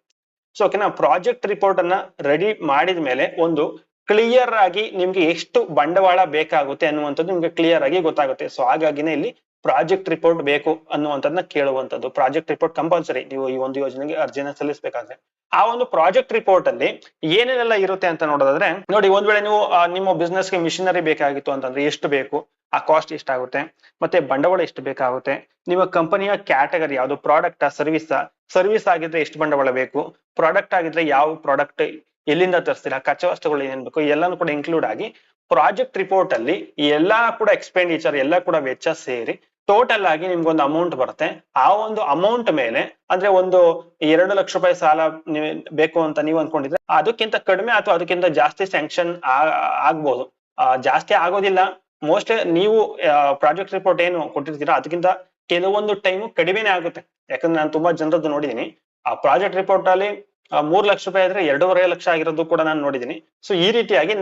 ಸೊ ಓಕೆನಾ ಪ್ರಾಜೆಕ್ಟ್ ರಿಪೋರ್ಟ್ ಅನ್ನ ರೆಡಿ ಮಾಡಿದ ಮೇಲೆ ಒಂದು ಕ್ಲಿಯರ್ ಆಗಿ ನಿಮ್ಗೆ ಎಷ್ಟು ಬಂಡವಾಳ ಬೇಕಾಗುತ್ತೆ ಅನ್ನುವಂಥದ್ದು ನಿಮ್ಗೆ ಕ್ಲಿಯರ್ ಆಗಿ ಗೊತ್ತಾಗುತ್ತೆ. ಸೊ ಹಾಗಾಗಿನೇ ಇಲ್ಲಿ ಪ್ರಾಜೆಕ್ಟ್ ರಿಪೋರ್ಟ್ ಬೇಕು ಅನ್ನುವಂಥದ್ದನ್ನ ಕೇಳುವಂಥದ್ದು. ಪ್ರಾಜೆಕ್ಟ್ ರಿಪೋರ್ಟ್ ಕಂಪಲ್ಸರಿ ನೀವು ಈ ಒಂದು ಯೋಜನೆಗೆ ಅರ್ಜಿನ ಸಲ್ಲಿಸಬೇಕಾದ್ರೆ. ಆ ಒಂದು ಪ್ರಾಜೆಕ್ಟ್ ರಿಪೋರ್ಟ್ ಅಲ್ಲಿ ಏನೇನೆಲ್ಲ ಇರುತ್ತೆ ಅಂತ ನೋಡೋದಾದ್ರೆ, ನೋಡಿ, ಒಂದ್ ವೇಳೆ ನೀವು ನಿಮ್ಮ business ಗೆ ಮಿಷಿನರಿ ಬೇಕಾಗಿತ್ತು ಅಂತಂದ್ರೆ ಎಷ್ಟು ಬೇಕು? ಆ ಕಾಸ್ಟ್ ಎಷ್ಟಾಗುತ್ತೆ ಮತ್ತೆ ಬಂಡವಾಳ ಎಷ್ಟು ಬೇಕಾಗುತ್ತೆ? ನಿಮ್ಮ ಕಂಪನಿಯ ಕ್ಯಾಟಗರಿ ಯಾವುದು ಪ್ರಾಡಕ್ಟ್ ಸರ್ವಿಸ್ ಸರ್ವಿಸ್ ಆಗಿದ್ರೆ ಎಷ್ಟು ಬಂಡವಾಳ ಬೇಕು? ಪ್ರಾಡಕ್ಟ್ ಆಗಿದ್ರೆ ಯಾವ ಪ್ರಾಡಕ್ಟ್ ಎಲ್ಲಿಂದ ತರಿಸ್ತೀರಾ? ಕಚ್ಚಾ ವಸ್ತುಗಳು ಏನೇನ್ ಬೇಕು? ಎಲ್ಲಾನು ಕೂಡ ಇನ್ಕ್ಲೂಡ್ ಆಗಿ ಪ್ರಾಜೆಕ್ಟ್ ರಿಪೋರ್ಟ್ ಅಲ್ಲಿ ಎಲ್ಲಾ ಕೂಡ ಎಕ್ಸ್ಪೆಂಡಿಚರ್ ಎಲ್ಲ ಕೂಡ ವೆಚ್ಚ ಸೇರಿ ಟೋಟಲ್ ಆಗಿ ನಿಮ್ಗೊಂದು ಅಮೌಂಟ್ ಬರುತ್ತೆ. ಆ ಒಂದು ಅಮೌಂಟ್ ಮೇಲೆ ಅಂದ್ರೆ ಒಂದು ಎರಡು ಲಕ್ಷ ರೂಪಾಯಿ ಸಾಲ ಬೇಕು ಅಂತ ನೀವು ಅನ್ಕೊಂಡಿದ್ರೆ ಅದಕ್ಕಿಂತ ಕಡಿಮೆ ಅಥವಾ ಅದಕ್ಕಿಂತ ಜಾಸ್ತಿ ಸ್ಯಾಂಕ್ಷನ್ ಆಗ್ಬೋದು. ಜಾಸ್ತಿ ಆಗೋದಿಲ್ಲ. ಮೋಸ್ಟ್ ನೀವು ಪ್ರಾಜೆಕ್ಟ್ ರಿಪೋರ್ಟ್ ಏನು ಕೊಟ್ಟಿರ್ತೀರಾ, ಅದಕ್ಕಿಂತ ಕೆಲವೊಂದು ಟೈಮ್ ಕಡಿಮೆನೇ ಆಗುತ್ತೆ. ಯಾಕಂದ್ರೆ ನಾನು ತುಂಬಾ ಜನರದ್ದು ನೋಡಿದೀನಿ. ಆ ಪ್ರಾಜೆಕ್ಟ್ ರಿಪೋರ್ಟ್ ಅಲ್ಲಿ ಮೂರ್ ಲಕ್ಷ ರೂಪಾಯಿ ಆದ್ರೆ ಎರಡೂವರೆ ಲಕ್ಷ ಆಗಿರೋದು ಕೂಡ ನಾನು ನೋಡಿದೀನಿ. ಸೊ ಈ ರೀತಿಯಾಗಿ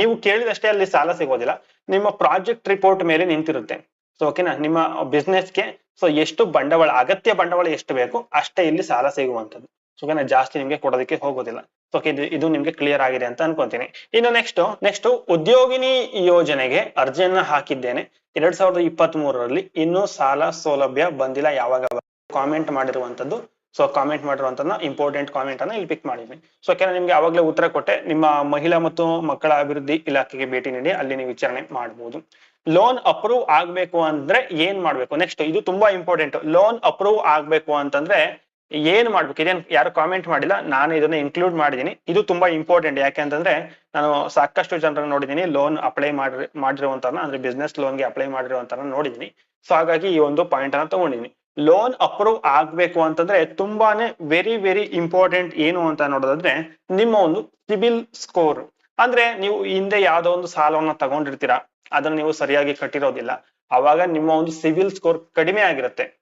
ನೀವು ಕೇಳಿದಷ್ಟೇ ಅಲ್ಲಿ ಸಾಲ ಸಿಗೋದಿಲ್ಲ. ನಿಮ್ಮ ಪ್ರಾಜೆಕ್ಟ್ ರಿಪೋರ್ಟ್ ಮೇಲೆ ನಿಂತಿರುತ್ತೆ. ಸೊ ಓಕೆನಾ ನಿಮ್ಮ ಬಿಸ್ನೆಸ್ಗೆ ಸೊ ಎಷ್ಟು ಬಂಡವಾಳ, ಅಗತ್ಯ ಬಂಡವಾಳ ಎಷ್ಟು ಬೇಕು, ಅಷ್ಟೇ ಇಲ್ಲಿ ಸಾಲ ಸಿಗುವಂತದ್ದು ಸೊ ಓಕೆನಾ ಜಾಸ್ತಿ ನಿಮ್ಗೆ ಕೊಡೋದಕ್ಕೆ ಹೋಗೋದಿಲ್ಲ. ಸೊ ಇದು ಇದು ನಿಮ್ಗೆ ಕ್ಲಿಯರ್ ಆಗಿದೆ ಅಂತ ಅನ್ಕೊಂತೀನಿ. ಇನ್ನು ನೆಕ್ಸ್ಟ್ ನೆಕ್ಸ್ಟ್ ಉದ್ಯೋಗಿನಿ ಯೋಜನೆಗೆ ಅರ್ಜಿಯನ್ನ ಹಾಕಿದ್ದೇನೆ. ಎರಡ್ ಸಾವಿರದ ಇಪ್ಪತ್ತ್ ಮೂರರಲ್ಲಿ ಇನ್ನೂ ಸಾಲ ಸೌಲಭ್ಯ ಬಂದಿಲ್ಲ, ಯಾವಾಗ ಕಾಮೆಂಟ್ ಮಾಡಿರುವಂತದ್ದು. ಸೊ ಕಾಮೆಂಟ್ ಮಾಡಿರುವಂತ ಇಂಪಾರ್ಟೆಂಟ್ ಕಾಮೆಂಟ್ ಅನ್ನ ಇಲ್ಲಿ ಪಿಕ್ ಮಾಡಿದ್ವಿ. ಸೊ ಯಾಕೆಂದ್ರೆ ನಿಮ್ಗೆ ಅವಾಗಲೇ ಉತ್ತರ ಕೊಟ್ಟೆ. ನಿಮ್ಮ ಮಹಿಳಾ ಮತ್ತು ಮಕ್ಕಳ ಅಭಿವೃದ್ಧಿ ಇಲಾಖೆಗೆ ಭೇಟಿ ನೀಡಿ, ಅಲ್ಲಿ ನೀವು ವಿಚಾರಣೆ ಮಾಡಬಹುದು ಲೋನ್ ಅಪ್ರೂವ್ ಆಗ್ಬೇಕು ಅಂದ್ರೆ ಏನ್ ಮಾಡ್ಬೇಕು? ನೆಕ್ಸ್ಟ್ ಇದು ತುಂಬಾ ಇಂಪಾರ್ಟೆಂಟ್ ಲೋನ್ ಅಪ್ರೂವ್ ಆಗ್ಬೇಕು ಅಂತಂದ್ರೆ ಏನ್ ಮಾಡ್ಬೇಕು? ಇದೇನ್ ಯಾರು ಕಾಮೆಂಟ್ ಮಾಡಿಲ್ಲ. ನಾನು ಇದನ್ನ ಇನ್ಕ್ಲೂಡ್ ಮಾಡಿದೀನಿ ಇದು ತುಂಬಾ ಇಂಪಾರ್ಟೆಂಟ್ ಯಾಕೆಂತಂದ್ರೆ ನಾನು ಸಾಕಷ್ಟು ಜನರನ್ನ ನೋಡಿದೀನಿ ಲೋನ್ ಅಪ್ಲೈ ಮಾಡಿ ಮಾಡಿರುವಂತ ಅಂದ್ರೆ ಬಿಸ್ನೆಸ್ ಲೋನ್ಗೆ ಅಪ್ಲೈ ಮಾಡಿರುವಂತನ ನೋಡಿದೀನಿ ಸೊ ಹಾಗಾಗಿ ಈ ಒಂದು ಪಾಯಿಂಟ್ ಅನ್ನ ತಗೊಂಡಿದ್ದೀನಿ. ಲೋನ್ ಅಪ್ರೂವ್ ಆಗ್ಬೇಕು ಅಂತಂದ್ರೆ ತುಂಬಾನೇ ವೆರಿ ವೆರಿ ಇಂಪಾರ್ಟೆಂಟ್ ಏನು ಅಂತ ನೋಡೋದಾದ್ರೆ ನಿಮ್ಮ ಒಂದು ಸಿಬಿಲ್ ಸ್ಕೋರ್ ಅಂದ್ರೆ ನೀವು ಹಿಂದೆ ಯಾವ್ದೋ ಒಂದು ಸಾಲವನ್ನ ತಗೊಂಡಿರ್ತೀರಾ. ಅದನ್ನ ನೀವು ಸರಿಯಾಗಿ ಕಟ್ಟಿರೋದಿಲ್ಲ. ಅವಾಗ ನಿಮ್ಮ ಒಂದು ಸಿಬಿಲ್ ಸ್ಕೋರ್ ಕಡಿಮೆ ಆಗಿರುತ್ತೆ.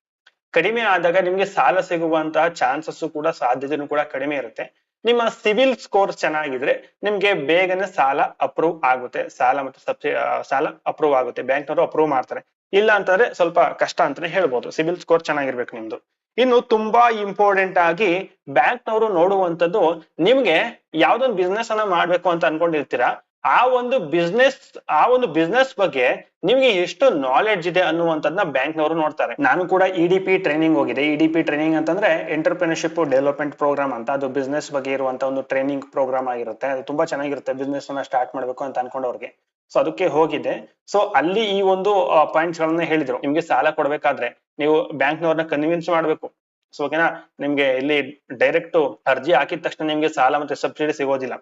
ಕಡಿಮೆ ಆದಾಗ ನಿಮ್ಗೆ ಸಾಲ ಸಿಗುವಂತಹ ಚಾನ್ಸಸ್ ಕೂಡ ಸಾಧ್ಯತೆನೂ ಕೂಡ ಕಡಿಮೆ ಇರುತ್ತೆ. ನಿಮ್ಮ ಸಿವಿಲ್ ಸ್ಕೋರ್ ಚೆನ್ನಾಗಿದ್ರೆ ನಿಮ್ಗೆ ಬೇಗನೆ ಸಾಲ ಅಪ್ರೂವ್ ಆಗುತ್ತೆ. ಸಾಲ ಮತ್ತು ಸಬ್ಸಿ ಸಾಲ ಅಪ್ರೂವ್ ಆಗುತ್ತೆ. ಬ್ಯಾಂಕ್ನವರು ಅಪ್ರೂವ್ ಮಾಡ್ತಾರೆ. ಇಲ್ಲ ಅಂತಂದ್ರೆ ಸ್ವಲ್ಪ ಕಷ್ಟ ಅಂತಾನೆ ಹೇಳ್ಬೋದು. ಸಿವಿಲ್ ಸ್ಕೋರ್ ಚೆನ್ನಾಗಿರ್ಬೇಕು ನಿಮ್ದು. ಇನ್ನು ತುಂಬಾ ಇಂಪಾರ್ಟೆಂಟ್ ಆಗಿ ಬ್ಯಾಂಕ್ನವರು ನೋಡುವಂತದ್ದು ನಿಮ್ಗೆ ಯಾವ್ದೊಂದು ಬಿಸ್ನೆಸ್ ಅನ್ನ ಮಾಡ್ಬೇಕು ಅಂತ ಅನ್ಕೊಂಡಿರ್ತೀರಾ? ಆ ಒಂದು ಬಿಸ್ನೆಸ್ ಆ ಒಂದು ಬಿಸ್ನೆಸ್ ಬಗ್ಗೆ ನಿಮ್ಗೆ ಎಷ್ಟು ನಾಲೆಡ್ಜ್ ಇದೆ ಅನ್ನುವಂಥದ್ದನ್ನ ಬ್ಯಾಂಕ್ನವರು ನೋಡ್ತಾರೆ. ನಾನು ಕೂಡ ಇ ಡಿ ಪಿ ಟ್ರೈನಿಂಗ್ ಹೋಗಿದೆ. ಇ ಡಿ ಪಿ ಟ್ರೈನಿಂಗ್ ಅಂತಂದ್ರೆ ಎಂಟರ್ಪ್ರಿನರ್ಶಿಪ್ ಡೆವಲಪ್ಮೆಂಟ್ ಪ್ರೋಗ್ರಾಮ್ ಅಂತ. ಅದು ಬಿಸ್ನೆಸ್ ಬಗ್ಗೆ ಇರುವಂತ ಒಂದು ಟ್ರೈನಿಂಗ್ ಪ್ರೋಗ್ರಾಮ್ ಆಗಿರುತ್ತೆ. ಅದು ತುಂಬಾ ಚೆನ್ನಾಗಿರುತ್ತೆ. ಬಿಸ್ನೆಸ್ ಅನ್ನ ಸ್ಟಾರ್ಟ್ ಮಾಡ್ಬೇಕು ಅಂತ ಅನ್ಕೊಂಡವ್ರಿಗೆ. ಸೊ ಅದಕ್ಕೆ ಹೋಗಿದೆ. ಸೊ ಅಲ್ಲಿ ಈ ಒಂದು ಪಾಯಿಂಟ್ಸ್ ಗಳನ್ನ ಹೇಳಿದ್ರು. ನಿಮ್ಗೆ ಸಾಲ ಕೊಡ್ಬೇಕಾದ್ರೆ ನೀವು ಬ್ಯಾಂಕ್ನವ್ರನ್ನ ಕನ್ವಿನ್ಸ್ ಮಾಡ್ಬೇಕು. ಸೊ ಓಕೆನಾ ನಿಮ್ಗೆ ಇಲ್ಲಿ ಡೈರೆಕ್ಟ್ ಅರ್ಜಿ ಹಾಕಿದ ತಕ್ಷಣ ನಿಮ್ಗೆ ಸಾಲ ಮತ್ತೆ ಸಬ್ಸಿಡಿ ಸಿಗೋದಿಲ್ಲ.